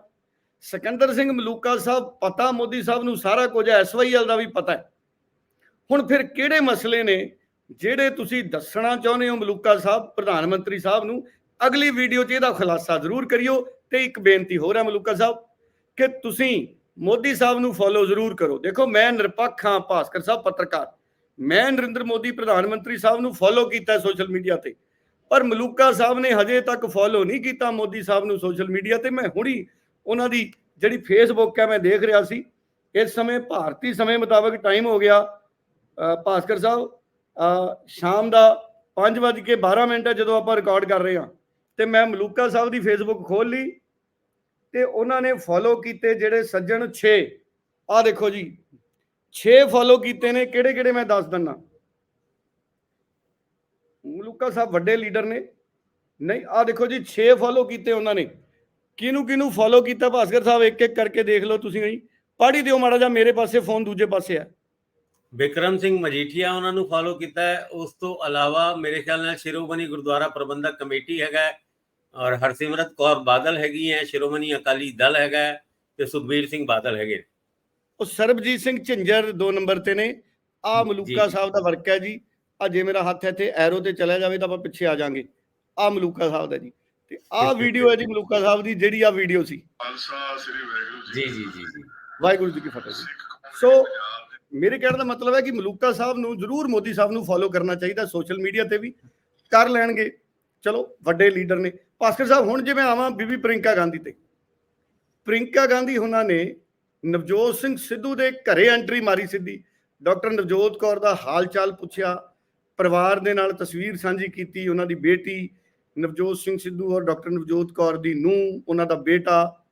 ਸਿਕੰਦਰ ਸਿੰਘ ਮਲੂਕਾ ਸਾਹਿਬ, ਪਤਾ ਮੋਦੀ ਸਾਹਿਬ ਨੂੰ ਸਾਰਾ ਕੁਝ ਐਸਵਾਈਐਲ ਦਾ ਵੀ ਪਤਾ ਹੈ। ਹੁਣ ਫਿਰ ਕਿਹੜੇ ਮਸਲੇ ਨੇ ਜਿਹੜੇ ਤੁਸੀਂ ਦੱਸਣਾ ਚਾਹੁੰਦੇ ਹੋ ਮਲੂਕਾ ਸਾਹਿਬ, ਪ੍ਰਧਾਨ ਮੰਤਰੀ ਸਾਹਿਬ ਨੂੰ, ਅਗਲੀ ਵੀਡੀਓ 'ਚ ਇਹਦਾ ਖੁਲਾਸਾ ਜ਼ਰੂਰ ਕਰਿਓ ਤੇ ਇੱਕ ਬੇਨਤੀ ਹੋਰ ਹੈ ਮਲੂਕਾ ਸਾਹਿਬ, ਕਿ ਤੁਸੀਂ ਮੋਦੀ ਸਾਹਿਬ ਨੂੰ ਫੋਲੋ ਜ਼ਰੂਰ ਕਰੋ। ਦੇਖੋ, ਮੈਂ ਨਿਰਪੱਖ ਹਾਂ, ਭਾਸਕਰ ਸਾਹਿਬ, ਪੱਤਰਕਾਰ। ਮੈਂ ਨਰਿੰਦਰ ਮੋਦੀ, ਪ੍ਰਧਾਨ ਮੰਤਰੀ ਸਾਹਿਬ ਨੂੰ ਫੋਲੋ ਕੀਤਾ ਸੋਸ਼ਲ ਮੀਡੀਆ ਤੇ। ਪਰ ਮਲੂਕਾ ਸਾਹਿਬ ਨੇ ਹਜੇ ਤੱਕ ਫੋਲੋ ਨਹੀਂ ਕੀਤਾ ਮੋਦੀ ਸਾਹਿਬ ਨੂੰ ਸੋਸ਼ਲ ਮੀਡੀਆ ਤੇ। ਮੈਂ ਹੁਣੀ ਉਹਨਾਂ ਦੀ ਜਿਹੜੀ ਫੇਸਬੁੱਕ ਹੈ, ਮੈਂ ਦੇਖ ਰਿਹਾ ਸੀ। ਇਸ ਸਮੇਂ, ਭਾਰਤੀ ਸਮੇਂ ਮੁਤਾਬਕ ਟਾਈਮ ਹੋ ਗਿਆ। ਭਾਸਕਰ ਸਾਹਿਬ ਸ਼ਾਮ ਦਾ 5:12 ਮਿੰਟ ਜਦੋਂ ਆਪਾਂ ਰਿਕਾਰਡ ਕਰ ਰਹੇ ਹਾਂ। ਤੇ ਮੈਂ ਮਲੂਕਾ ਸਾਹਿਬ ਦੀ ਫੇਸਬੁੱਕ ਖੋਲ ਲਈ ਤੇ ਉਹਨਾਂ ਨੇ ਫੋਲੋ ਕੀਤੇ ਜਿਹੜੇ ਸੱਜਣ 6 ਆਹ ਦੇਖੋ ਜੀ 6 ਫੋਲੋ ਕੀਤੇ ਨੇ, ਕਿਹੜੇ ਕਿਹੜੇ ਮੈਂ ਦੱਸ ਦਿੰਨਾ। ਮਲੂਕਾ ਸਾਹਿਬ ਵੱਡੇ ਲੀਡਰ ਨੇ। ਨਹੀਂ, ਆਹ ਦੇਖੋ ਜੀ 6 ਫੋਲੋ ਕੀਤੇ ਉਹਨਾਂ ਨੇ। ਕਿਹਨੂੰ ਕਿਹਨੂੰ ਫੋਲੋ ਕੀਤਾ? ਭਾਸਕਰ ਸਾਹਿਬ ਇੱਕ ਇੱਕ ਕਰਕੇ ਦੇਖ ਲਓ ਤੁਸੀਂ। ਜੀ ਪੜ੍ਹ ਹੀ ਦਿਓ ਮਾੜਾ ਜਿਹਾ, ਮੇਰੇ ਪਾਸੇ ਫੋਨ ਦੂਜੇ ਪਾਸੇ ਹੈ। ਵਿਕਰਮ ਸਿੰਘ ਮਜੀਠੀਆ ਉਹਨਾਂ ਨੂੰ ਫਾਲੋ ਕੀਤਾ ਹੈ। ਉਸ ਤੋਂ ਇਲਾਵਾ ਮੇਰੇ ਖਿਆਲ ਨਾਲ ਸ਼ਿਰੋਮਣੀ ਗੁਰਦੁਆਰਾ ਪ੍ਰਬੰਧਕ ਕਮੇਟੀ ਹੈਗਾ ਔਰ ਹਰਸਿਮਰਤ ਕੌਰ ਬਾਦਲ ਹੈਗੀ ਹੈ ਸ਼ਿਰੋਮਣੀ ਅਕਾਲੀ ਦਲ ਹੈਗਾ ਤੇ ਸੁਖਬੀਰ ਸਿੰਘ ਬਾਦਲ ਹੈਗੇ ਉਹ ਸਰਬਜੀਤ ਸਿੰਘ ਝਿੰਜਰ ਦੋ ਨੰਬਰ ਤੇ ਨੇ। ਆ ਮਲੂਕਾ। ਸਾਹਿਬ ਦਾ ਵਰਕ ਹੈ ਜੀ। ਆ ਜੇ ਮੇਰਾ ਹੱਥ ਇੱਥੇ ਐਰੋ ਤੇ ਚਲਾ ਜਾਵੇ ਤਾਂ ਆਪਾਂ ਪਿੱਛੇ ਆ ਜਾਾਂਗੇ। ਆ ਮਲੂਕਾ ਸਾਹਿਬ ਦਾ ਜੀ। ਤੇ ਆ ਵੀਡੀਓ ਹੈ ਜੀ ਮਲੂਕਾ ਸਾਹਿਬ ਦੀ ਜਿਹੜੀ ਆ ਵੀਡੀਓ ਸੀ। ਖਾਲਸਾ ਸ੍ਰੀ ਵਾਹਿਗੁਰੂ ਜੀ ਜੀ ਜੀ ਜੀ ਵਾਹਿਗੁਰੂ ਜੀ ਕੀ ਫਤਿਹ ਸੋ, ਮੇਰੇ ਕਹਿਣ ਦਾ ਮਤਲਬ ਹੈ ਕਿ ਮਲੂਕਾ ਸਾਹਿਬ ਨੂੰ ਜ਼ਰੂਰ ਮੋਦੀ ਸਾਹਿਬ ਨੂੰ ਫੋਲੋ ਕਰਨਾ ਚਾਹੀਦਾ ਸੋਸ਼ਲ ਮੀਡੀਆ ਤੇ ਵੀ, ਕਰ ਲੈਣਗੇ। ਚਲੋ, ਵੱਡੇ ਲੀਡਰ ਨੇ। ਭਾਸਕਰ ਸਾਹਿਬ, ਹੁਣ ਜਿਵੇਂ ਆਵਾਂ ਬੀਬੀ ਪ੍ਰਿੰਕਾ ਗਾਂਧੀ ਤੇ। ਪ੍ਰਿੰਕਾ ਗਾਂਧੀ ਉਹਨਾਂ ਨੇ ਨਵਜੋਤ ਸਿੰਘ ਸਿੱਧੂ ਦੇ ਘਰੇ ਐਂਟਰੀ ਮਾਰੀ ਸਿੱਧੀ। ਡਾਕਟਰ ਨਵਜੋਤ ਕੌਰ ਦਾ ਹਾਲ ਚਾਲ ਪੁੱਛਿਆ। ਪਰਿਵਾਰ ਦੇ ਨਾਲ ਤਸਵੀਰ ਸਾਂਝੀ ਕੀਤੀ ਉਹਨਾਂ ਦੀ ਬੇਟੀ, ਨਵਜੋਤ ਸਿੰਘ ਸਿੱਧੂ ਔਰ ਡਾਕਟਰ ਨਵਜੋਤ ਕੌਰ ਦੀ ਨੂੰਹ, ਉਹਨਾਂ ਦਾ ਬੇਟਾ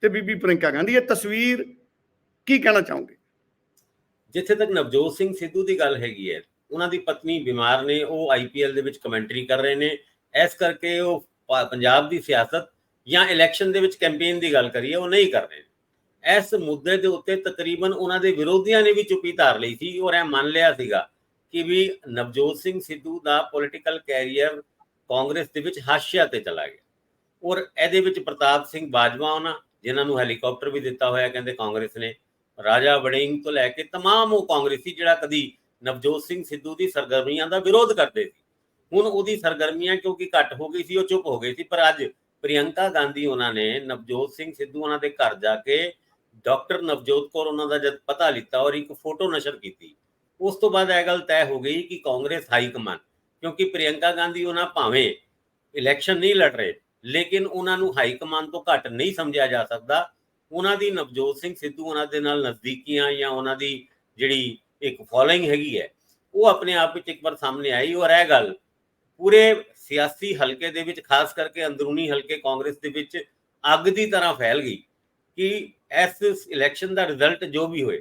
ਤੇ ਬੀਬੀ ਪ੍ਰਿੰਕਾ ਗਾਂਧੀ। ਇਹ ਤਸਵੀਰ ਕੀ ਕਹਿਣਾ ਚਾਹੋਗੇ? ਜਿੱਥੇ ਤੱਕ ਨਵਜੋਤ ਸਿੰਘ ਸਿੱਧੂ ਦੀ ਗੱਲ ਹੈਗੀ ਹੈ, ਉਹਨਾਂ ਦੀ ਪਤਨੀ ਬਿਮਾਰ ਨੇ, ਉਹ ਆਈਪੀਐਲ ਦੇ ਵਿੱਚ ਕਮੈਂਟਰੀ ਕਰ ਰਹੇ ਨੇ। ਇਸ ਕਰਕੇ ਉਹ ਪੰਜਾਬ ਦੀ ਸਿਆਸਤ ਜਾਂ ਇਲੈਕਸ਼ਨ ਦੇ ਵਿੱਚ ਕੈਂਪੇਨ ਦੀ ਗੱਲ ਕਰੀਏ, ਉਹ ਨਹੀਂ ਕਰ ਰਹੇ। ਇਸ ਮੁੱਦੇ ਦੇ ਉੱਤੇ ਤਕਰੀਬਨ ਉਹਨਾਂ ਦੇ ਵਿਰੋਧੀਆਂ ਨੇ ਵੀ ਚੁੱਪੀ ਧਾਰ ਲਈ ਸੀ। ਔਰ ਇਹ ਮੰਨ ਲਿਆ ਸੀਗਾ ਕਿ ਵੀ ਨਵਜੋਤ ਸਿੰਘ ਸਿੱਧੂ ਦਾ ਪੋਲਿਟੀਕਲ ਕੈਰੀਅਰ ਕਾਂਗਰਸ ਦੇ ਵਿੱਚ ਹਾਸ਼ੀਆ ਤੇ ਚਲਾ ਗਿਆ। ਔਰ ਇਹਦੇ ਵਿੱਚ ਪ੍ਰਤਾਪ ਸਿੰਘ ਬਾਜਵਾ ਉਹਨਾਂ, ਜਿਨ੍ਹਾਂ ਨੂੰ ਹੈਲੀਕਾਪਟਰ ਵੀ ਦਿੱਤਾ ਹੋਇਆ, ਕਹਿੰਦੇ ਕਾਂਗਰਸ ਨੇ। ਰਾਜਾ ਵੜਿੰਗ ਤੋਂ ਲੈ ਕੇ तमाम ਉਹ ਕਾਂਗਰਸੀ ਜਿਹੜਾ ਕਦੀ ਨਵਜੋਤ ਸਿੰਘ ਸਿੱਧੂ ਦੀ ਸਰਗਰਮੀਆਂ ਦਾ ਵਿਰੋਧ ਕਰਦੇ ਸੀ ਹੁਣ ਉਹਦੀ ਸਰਗਰਮੀਆਂ ਕਿਉਂਕਿ ਘੱਟ ਹੋ ਗਈ ਸੀ ਉਹ ਚੁੱਪ ਹੋ ਗਏ ਸੀ ਪਰ ਅੱਜ ਪ੍ਰਿਯੰਕਾ ਗਾਂਧੀ ਉਹਨਾਂ ਨੇ ਨਵਜੋਤ ਸਿੰਘ ਸਿੱਧੂ ਉਹਨਾਂ ਦੇ ਘਰ ਜਾ ਕੇ ਡਾਕਟਰ ਨਵਜੋਤ ਕੌਰ ਉਹਨਾਂ ਦਾ ਜਦ ਪਤਾ ਲਿੱਤਾ ਔਰ ਇੱਕ ਫੋਟੋ ਨਸ਼ਰ ਕੀਤੀ ਉਸ ਤੋਂ ਬਾਅਦ ਇਹ ਗੱਲ ਤੈਅ ਹੋ ਗਈ ਕਿ ਕਾਂਗਰਸ ਹਾਈ ਕਮਾਨ ਕਿਉਂਕਿ ਪ੍ਰਿਯੰਕਾ ਗਾਂਧੀ ਉਹਨਾਂ ਭਾਵੇਂ ਇਲੈਕਸ਼ਨ ਨਹੀਂ ਲੜ ਰਹੇ ਲੇਕਿਨ ਉਹਨਾਂ ਨੂੰ ਹਾਈ ਕਮਾਨ ਤੋਂ ਘੱਟ ਨਹੀਂ ਸਮਝਿਆ ਜਾ ਸਕਦਾ ਉਹਨਾਂ ਦੀ ਨਵਜੋਤ ਸਿੰਘ ਸਿੱਧੂ ਉਹਨਾਂ ਦੇ ਨਾਲ ਨਜ਼ਦੀਕੀਆਂ ਜਾਂ ਉਹਨਾਂ ਦੀ ਜਿਹੜੀ ਇੱਕ ਫੋਲੋਇੰਗ ਹੈਗੀ ਹੈ, ਉਹ ਆਪਣੇ ਆਪ ਵਿੱਚ ਇੱਕ ਵਾਰ ਸਾਹਮਣੇ ਆਈ। ਔਰ ਇਹ ਗੱਲ ਪੂਰੇ ਸਿਆਸੀ ਹਲਕੇ ਦੇ ਵਿੱਚ, ਖਾਸ ਕਰਕੇ ਅੰਦਰੂਨੀ ਹਲਕੇ ਕਾਂਗਰਸ ਦੇ ਵਿੱਚ ਅੱਗ ਦੀ ਤਰ੍ਹਾਂ ਫੈਲ ਗਈ ਕਿ ਇਸ ਇਲੈਕਸ਼ਨ ਦਾ ਰਿਜ਼ਲਟ ਜੋ ਵੀ ਹੋਏ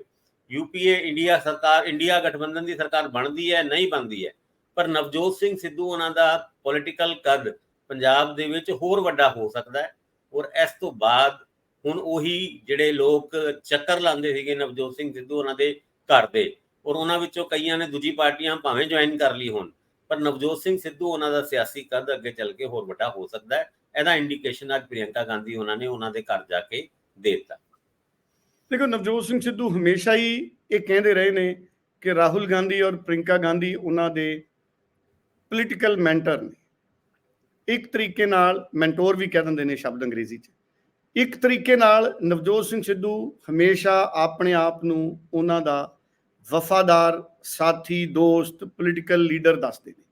ਯੂਪੀਏ ਇੰਡੀਆ ਸਰਕਾਰ, ਇੰਡੀਆ ਗਠਬੰਧਨ ਦੀ ਸਰਕਾਰ ਬਣਦੀ ਹੈ, ਨਹੀਂ ਬਣਦੀ ਹੈ, ਪਰ ਨਵਜੋਤ ਸਿੰਘ ਸਿੱਧੂ ਉਹਨਾਂ ਦਾ ਪੋਲਿਟੀਕਲ ਕਦ ਪੰਜਾਬ ਦੇ ਵਿੱਚ ਹੋਰ ਵੱਡਾ ਹੋ ਸਕਦਾ ਹੈ। ਔਰ ਇਸ ਤੋਂ ਬਾਅਦ ਹੁਣ ਉਹੀ ਜਿਹੜੇ ਲੋਕ ਚੱਕਰ ਲਾਉਂਦੇ ਸੀਗੇ ਨਵਜੋਤ ਸਿੰਘ ਸਿੱਧੂ ਉਹਨਾਂ ਦੇ ਘਰ ਦੇ, ਔਰ ਉਹਨਾਂ ਵਿੱਚੋਂ ਕਈਆਂ ਨੇ ਦੂਜੀ ਪਾਰਟੀਆਂ ਭਾਵੇਂ ਜੁਆਇਨ ਕਰ ਲਈ ਹੋਣ, ਪਰ ਨਵਜੋਤ ਸਿੰਘ ਸਿੱਧੂ ਉਹਨਾਂ ਦਾ ਸਿਆਸੀ ਕੱਦ ਅੱਗੇ ਚੱਲ ਕੇ ਹੋਰ ਵੱਡਾ ਹੋ ਸਕਦਾ ਹੈ, ਇਹਦਾ ਇੰਡੀਕੇਸ਼ਨ ਅੱਜ ਪ੍ਰਿਯੰਕਾ ਗਾਂਧੀ ਉਹਨਾਂ ਨੇ ਉਹਨਾਂ ਦੇ ਘਰ ਜਾ ਕੇ ਦੇ ਦਿੱਤਾ। ਦੇਖੋ, ਨਵਜੋਤ ਸਿੰਘ ਸਿੱਧੂ ਹਮੇਸ਼ਾ ਹੀ ਇਹ ਕਹਿੰਦੇ ਰਹੇ ਨੇ ਕਿ ਰਾਹੁਲ ਗਾਂਧੀ ਔਰ ਪ੍ਰਿੰਕਾ ਗਾਂਧੀ ਉਹਨਾਂ ਦੇ ਪੋਲੀਟੀਕਲ ਮੈਂਟਰ ਨੇ। ਇੱਕ ਤਰੀਕੇ ਨਾਲ ਮੈਂਟੋਰ ਵੀ ਕਹਿ ਦਿੰਦੇ ਨੇ ਸ਼ਬਦ ਅੰਗਰੇਜ਼ੀ 'ਚ। ਇੱਕ ਤਰੀਕੇ ਨਾਲ ਨਵਜੋਤ ਸਿੰਘ ਸਿੱਧੂ ਹਮੇਸ਼ਾ ਆਪਣੇ ਆਪ ਨੂੰ ਉਹਨਾਂ ਦਾ ਵਫਾਦਾਰ, ਸਾਥੀ, ਦੋਸਤ ਪੋਲੀਟੀਕਲ ਲੀਡਰ ਦੱਸਦੇ ਨੇ।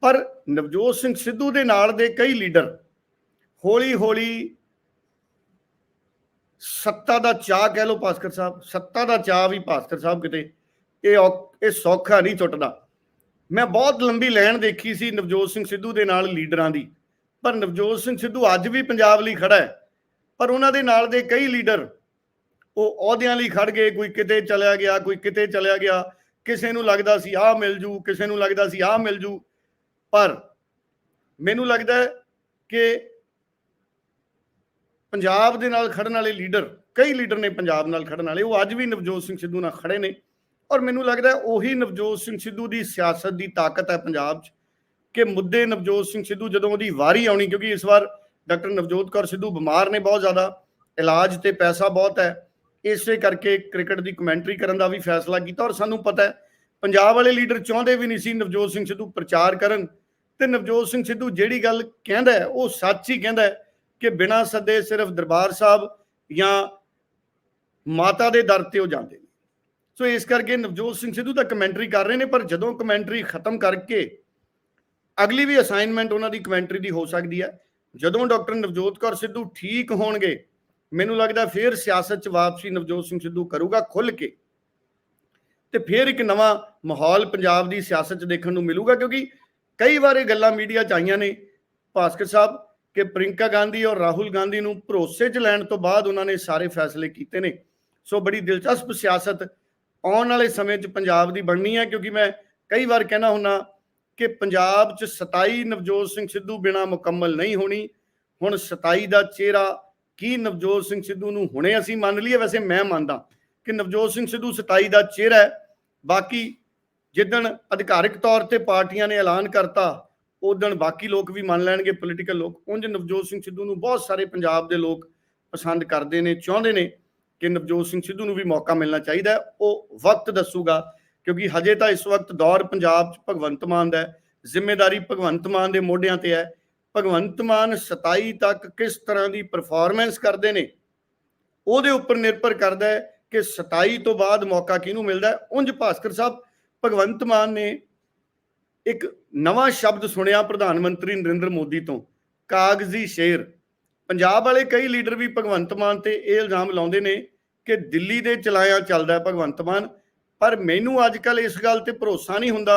ਪਰ ਨਵਜੋਤ ਸਿੰਘ ਸਿੱਧੂ ਦੇ ਨਾਲ ਦੇ ਕਈ ਲੀਡਰ ਹੌਲੀ ਹੌਲੀ ਸੱਤਾ ਦਾ ਚਾਹ ਕਹਿ ਲਓ ਭਾਸਕਰ ਸਾਹਿਬ, ਸੱਤਾ ਦਾ ਚਾਹ ਵੀ ਭਾਸਕਰ ਸਾਹਿਬ ਕਿਤੇ, ਇਹ ਔਖ- ਇਹ ਸੌਖਾ ਨਹੀਂ ਟੁੱਟਦਾ। ਮੈਂ ਬਹੁਤ ਲੰਬੀ ਲਾਈਨ ਦੇਖੀ ਸੀ ਨਵਜੋਤ ਸਿੰਘ ਸਿੱਧੂ ਦੇ ਨਾਲ ਲੀਡਰਾਂ ਦੀ, ਪਰ ਨਵਜੋਤ ਸਿੰਘ ਸਿੱਧੂ ਅੱਜ ਵੀ ਪੰਜਾਬ ਲਈ ਖੜਾ ਹੈ। ਪਰ ਉਹਨਾਂ ਦੇ ਨਾਲ ਦੇ ਕਈ ਲੀਡਰ ਉਹ ਅਹੁਦਿਆਂ ਲਈ ਖੜ ਗਏ, ਕੋਈ ਕਿਤੇ ਚਲਿਆ ਗਿਆ, ਕੋਈ ਕਿਤੇ ਚਲਿਆ ਗਿਆ, ਕਿਸੇ ਨੂੰ ਲੱਗਦਾ ਸੀ ਆਹ ਮਿਲ ਜੂ, ਕਿਸੇ ਨੂੰ ਲੱਗਦਾ ਸੀ ਆਹ ਮਿਲ ਜੂ, ਪਰ ਮੈਨੂੰ ਲੱਗਦਾ ਹੈ ਕਿ ਪੰਜਾਬ ਦੇ ਨਾਲ ਖੜਨ ਵਾਲੇ ਲੀਡਰ, ਕਈ ਲੀਡਰ ਨੇ ਪੰਜਾਬ ਨਾਲ ਖੜਨ ਵਾਲੇ, ਉਹ ਅੱਜ ਵੀ ਨਵਜੋਤ ਸਿੰਘ ਸਿੱਧੂ ਨਾਲ ਖੜੇ ਨੇ ਔਰ ਮੈਨੂੰ ਲੱਗਦਾ ਉਹੀ ਨਵਜੋਤ ਸਿੰਘ ਸਿੱਧੂ ਦੀ ਸਿਆਸਤ ਦੀ ਤਾਕਤ ਹੈ ਪੰਜਾਬ 'ਚ ਕਿ ਮੁੱਦੇ ਨਵਜੋਤ ਸਿੰਘ ਸਿੱਧੂ ਜਦੋਂ ਉਹਦੀ ਵਾਰੀ ਆਉਣੀ, ਕਿਉਂਕਿ ਇਸ ਵਾਰ ਡਾਕਟਰ ਨਵਜੋਤ ਕੌਰ ਸਿੱਧੂ ਬਿਮਾਰ ਨੇ ਬਹੁਤ ਜ਼ਿਆਦਾ, ਇਲਾਜ ਤੇ ਪੈਸਾ ਬਹੁਤ ਹੈ, ਇਸੇ ਕਰਕੇ ਕ੍ਰਿਕਟ ਦੀ ਕਮੈਂਟਰੀ ਕਰਨ ਦਾ ਵੀ ਫੈਸਲਾ ਕੀਤਾ ਔਰ ਸਾਨੂੰ ਪਤਾ ਹੈ, ਪੰਜਾਬ ਵਾਲੇ ਲੀਡਰ ਚਾਹੁੰਦੇ ਵੀ ਨਹੀਂ ਸੀ ਨਵਜੋਤ ਸਿੰਘ ਸਿੱਧੂ ਪ੍ਰਚਾਰ ਕਰਨ, ਤੇ ਨਵਜੋਤ ਸਿੰਘ ਸਿੱਧੂ ਜਿਹੜੀ ਗੱਲ ਕਹਿੰਦਾ ਹੈ, ਉਹ ਸੱਚ ਹੀ ਕਹਿੰਦਾ ਹੈ ਕਿ ਬਿਨਾਂ ਸੱਦੇ ਸਿਰਫ ਦਰਬਾਰ ਸਾਹਿਬ ਜਾਂ ਮਾਤਾ ਦੇ ਦਰ ਤੇ ਉਹ ਜਾਂਦੇ ਨੇ। ਸੋ ਇਸ ਕਰਕੇ ਨਵਜੋਤ ਸਿੰਘ ਸਿੱਧੂ ਤਾਂ ਕਮੈਂਟਰੀ ਕਰ ਰਹੇ ਨੇ, ਪਰ ਜਦੋਂ ਕਮੈਂਟਰੀ ਖਤਮ ਕਰਕੇ ਅਗਲੀ ਵੀ ਅਸਾਈਨਮੈਂਟ ਉਹਨਾਂ ਦੀ ਕਮੈਂਟਰੀ ਦੀ ਹੋ ਸਕਦੀ ਹੈ ਜਦੋਂ ਡਾਕਟਰ ਨਵਜੋਤ ਕੌਰ ਸਿੱਧੂ ਠੀਕ ਹੋਣਗੇ, ਮੈਨੂੰ ਲੱਗਦਾ ਫਿਰ ਸਿਆਸਤ 'ਚ ਵਾਪਸੀ ਨਵਜੋਤ ਸਿੰਘ ਸਿੱਧੂ ਕਰੂਗਾ ਖੁੱਲ ਕੇ। ਤੇ ਫਿਰ ਇੱਕ ਨਵਾਂ ਮਾਹੌਲ ਪੰਜਾਬ ਦੀ ਸਿਆਸਤ 'ਚ ਦੇਖਣ ਨੂੰ ਮਿਲੂਗਾ, ਕਿਉਂਕਿ ਕਈ ਵਾਰ ਇਹ ਗੱਲਾਂ ਮੀਡੀਆ 'ਚ ਆਈਆਂ ਨੇ। ਭਾਸਕਰ ਸਾਹਿਬ ਕਿ ਪ੍ਰਿੰਕਾ ਗਾਂਧੀ ਔਰ ਰਾਹੁਲ ਗਾਂਧੀ ਨੂੰ ਭਰੋਸੇ 'ਚ ਲੈਣ ਤੋਂ ਬਾਅਦ ਉਹਨਾਂ ਨੇ ਸਾਰੇ ਫੈਸਲੇ ਕੀਤੇ ਨੇ। ਸੋ ਬੜੀ ਦਿਲਚਸਪ ਸਿਆਸਤ ਆਉਣ ਵਾਲੇ ਸਮੇਂ 'ਚ ਪੰਜਾਬ ਦੀ ਬਣਨੀ ਹੈ, ਕਿਉਂਕਿ ਮੈਂ ਕਈ ਵਾਰ ਕਹਿਣਾ ਹੁੰਨਾ ਕਿ ਪੰਜਾਬ 'ਚ 27 ਨਵਜੋਤ ਸਿੰਘ ਸਿੱਧੂ ਬਿਨਾ ਮੁਕੰਮਲ ਨਹੀਂ ਹੋਣੀ। ਹੁਣ 27 ਦਾ ਚਿਹਰਾ ਕੀ ਨਵਜੋਤ ਸਿੰਘ ਸਿੱਧੂ ਨੂੰ ਹੁਣੇ ਅਸੀਂ ਮੰਨ ਲਈਏ? ਵੈਸੇ ਮੈਂ ਮੰਨਦਾ ਕਿ ਨਵਜੋਤ ਸਿੰਘ ਸਿੱਧੂ 27 ਦਾ ਚਿਹਰਾ ਹੈ। ਬਾਕੀ ਜਿੱਦਣ ਅਧਿਕਾਰਿਕ ਤੌਰ ਤੇ ਪਾਰਟੀਆਂ ਨੇ ਐਲਾਨ ਕਰਤਾ ਉਦਣ ਬਾਕੀ ਲੋਕ ਵੀ ਮੰਨ ਲੈਣਗੇ ਪੋਲੀਟੀਕਲ ਲੋਕ। ਉਂਝ ਨਵਜੋਤ ਸਿੰਘ ਸਿੱਧੂ ਨੂੰ ਬਹੁਤ ਸਾਰੇ ਪੰਜਾਬ ਦੇ ਲੋਕ ਪਸੰਦ ਕਰਦੇ ਨੇ, ਚਾਹੁੰਦੇ ਨੇ ਕਿ ਨਵਜੋਤ ਸਿੰਘ ਸਿੱਧੂ ਨੂੰ ਵੀ ਮੌਕਾ ਮਿਲਣਾ ਚਾਹੀਦਾ ਉਹ ਵਕਤ ਦੱਸੂਗਾ ਕਿਉਂਕਿ ਹਜੇ ਤਾਂ ਇਸ ਵਕਤ ਦੌਰ ਪੰਜਾਬ 'ਚ ਭਗਵੰਤ ਮਾਨ ਦਾ ਹੈ ਜ਼ਿੰਮੇਵਾਰੀ ਭਗਵੰਤ ਮਾਨ ਦੇ ਮੋਢਿਆਂ ਤੇ ਹੈ। ਭਗਵੰਤ ਮਾਨ 27 ਤੱਕ ਕਿਸ ਤਰ੍ਹਾਂ ਦੀ ਪਰਫਾਰਮੈਂਸ ਕਰਦੇ ਨੇ, ਉਹਦੇ ਉੱਪਰ ਨਿਰਭਰ ਕਰਦਾ ਹੈ ਕਿ 27 ਤੋਂ ਬਾਅਦ ਮੌਕਾ ਕਿਹਨੂੰ ਮਿਲਦਾ ਹੈ। ਉਂਝ ਭਾਸਕਰ ਸਾਹਿਬ, ਭਗਵੰਤ ਮਾਨ ਨੇ ਇੱਕ ਨਵਾਂ ਸ਼ਬਦ ਸੁਣਿਆ ਪ੍ਰਧਾਨ ਮੰਤਰੀ ਨਰਿੰਦਰ ਮੋਦੀ ਤੋਂ, ਕਾਗਜ਼ੀ ਸ਼ੇਰ। ਪੰਜਾਬ ਵਾਲੇ ਕਈ ਲੀਡਰ ਵੀ ਭਗਵੰਤ ਮਾਨ ਤੇ ਇਹ ਇਲਜ਼ਾਮ ਲਾਉਂਦੇ ਨੇ ਕਿ ਦਿੱਲੀ ਦੇ ਚਲਾਇਆ ਚੱਲਦਾ ਭਗਵੰਤ ਮਾਨ। ਪਰ ਮੈਨੂੰ ਅੱਜ ਕੱਲ ਇਸ ਗੱਲ ਤੇ ਭਰੋਸਾ ਨਹੀਂ ਹੁੰਦਾ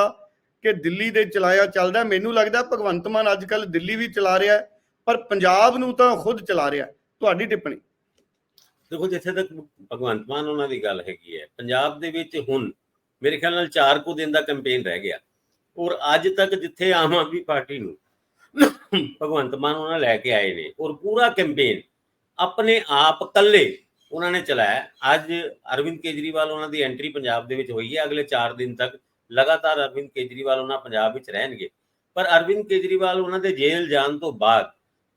ਕਿ ਦਿੱਲੀ ਦੇ ਚਲਾਇਆ ਚੱਲਦਾ। ਮੈਨੂੰ ਲੱਗਦਾ ਭਗਵੰਤ ਮਾਨ ਅੱਜ ਕੱਲ ਦਿੱਲੀ ਵੀ ਚਲਾ ਰਿਹਾ ਪਰ ਪੰਜਾਬ ਨੂੰ ਤਾਂ ਖੁਦ ਚਲਾ ਰਿਹਾ ਤੁਹਾਡੀ ਟਿੱਪਣੀ? ਦੇਖੋ, ਜਿੱਥੇ ਤੱਕ ਭਗਵੰਤ ਮਾਨ ਉਹਨਾਂ ਦੀ ਗੱਲ ਹੈਗੀ ਹੈ, ਪੰਜਾਬ ਦੇ ਵਿੱਚ ਹੁਣ ਮੇਰੇ ਖਿਆਲ ਨਾਲ 4 ਕੁ ਦਿਨ ਦਾ ਕੈਂਪੇਨ ਰਹਿ ਗਿਆ। ਔਰ ਅੱਜ ਤੱਕ ਜਿੱਥੇ ਆਮ ਆਦਮੀ ਪਾਰਟੀ ਨੂੰ ਭਗਵੰਤ ਮਾਨ ਉਹਨਾਂ ਲੈ ਕੇ ਆਏ ਨੇ, ਔਰ ਪੂਰਾ ਕੈਂਪੇਨ ਆਪਣੇ ਆਪ ਇਕੱਲੇ ਉਹਨਾਂ ਨੇ ਚਲਾਇਆ ਅੱਜ ਅਰਵਿੰਦ ਕੇਜਰੀਵਾਲ ਉਹਨਾਂ ਦੀ ਐਂਟਰੀ ਪੰਜਾਬ ਦੇ ਵਿੱਚ ਹੋਈ ਹੈ। ਅਗਲੇ 4 ਦਿਨ ਤੱਕ ਲਗਾਤਾਰ ਅਰਵਿੰਦ ਕੇਜਰੀਵਾਲ ਉਹਨਾਂ ਪੰਜਾਬ ਵਿੱਚ ਰਹਿਣਗੇ। ਪਰ ਅਰਵਿੰਦ ਕੇਜਰੀਵਾਲ ਉਹਨਾਂ ਦੇ ਜੇਲ੍ਹ ਜਾਣ ਤੋਂ ਬਾਅਦ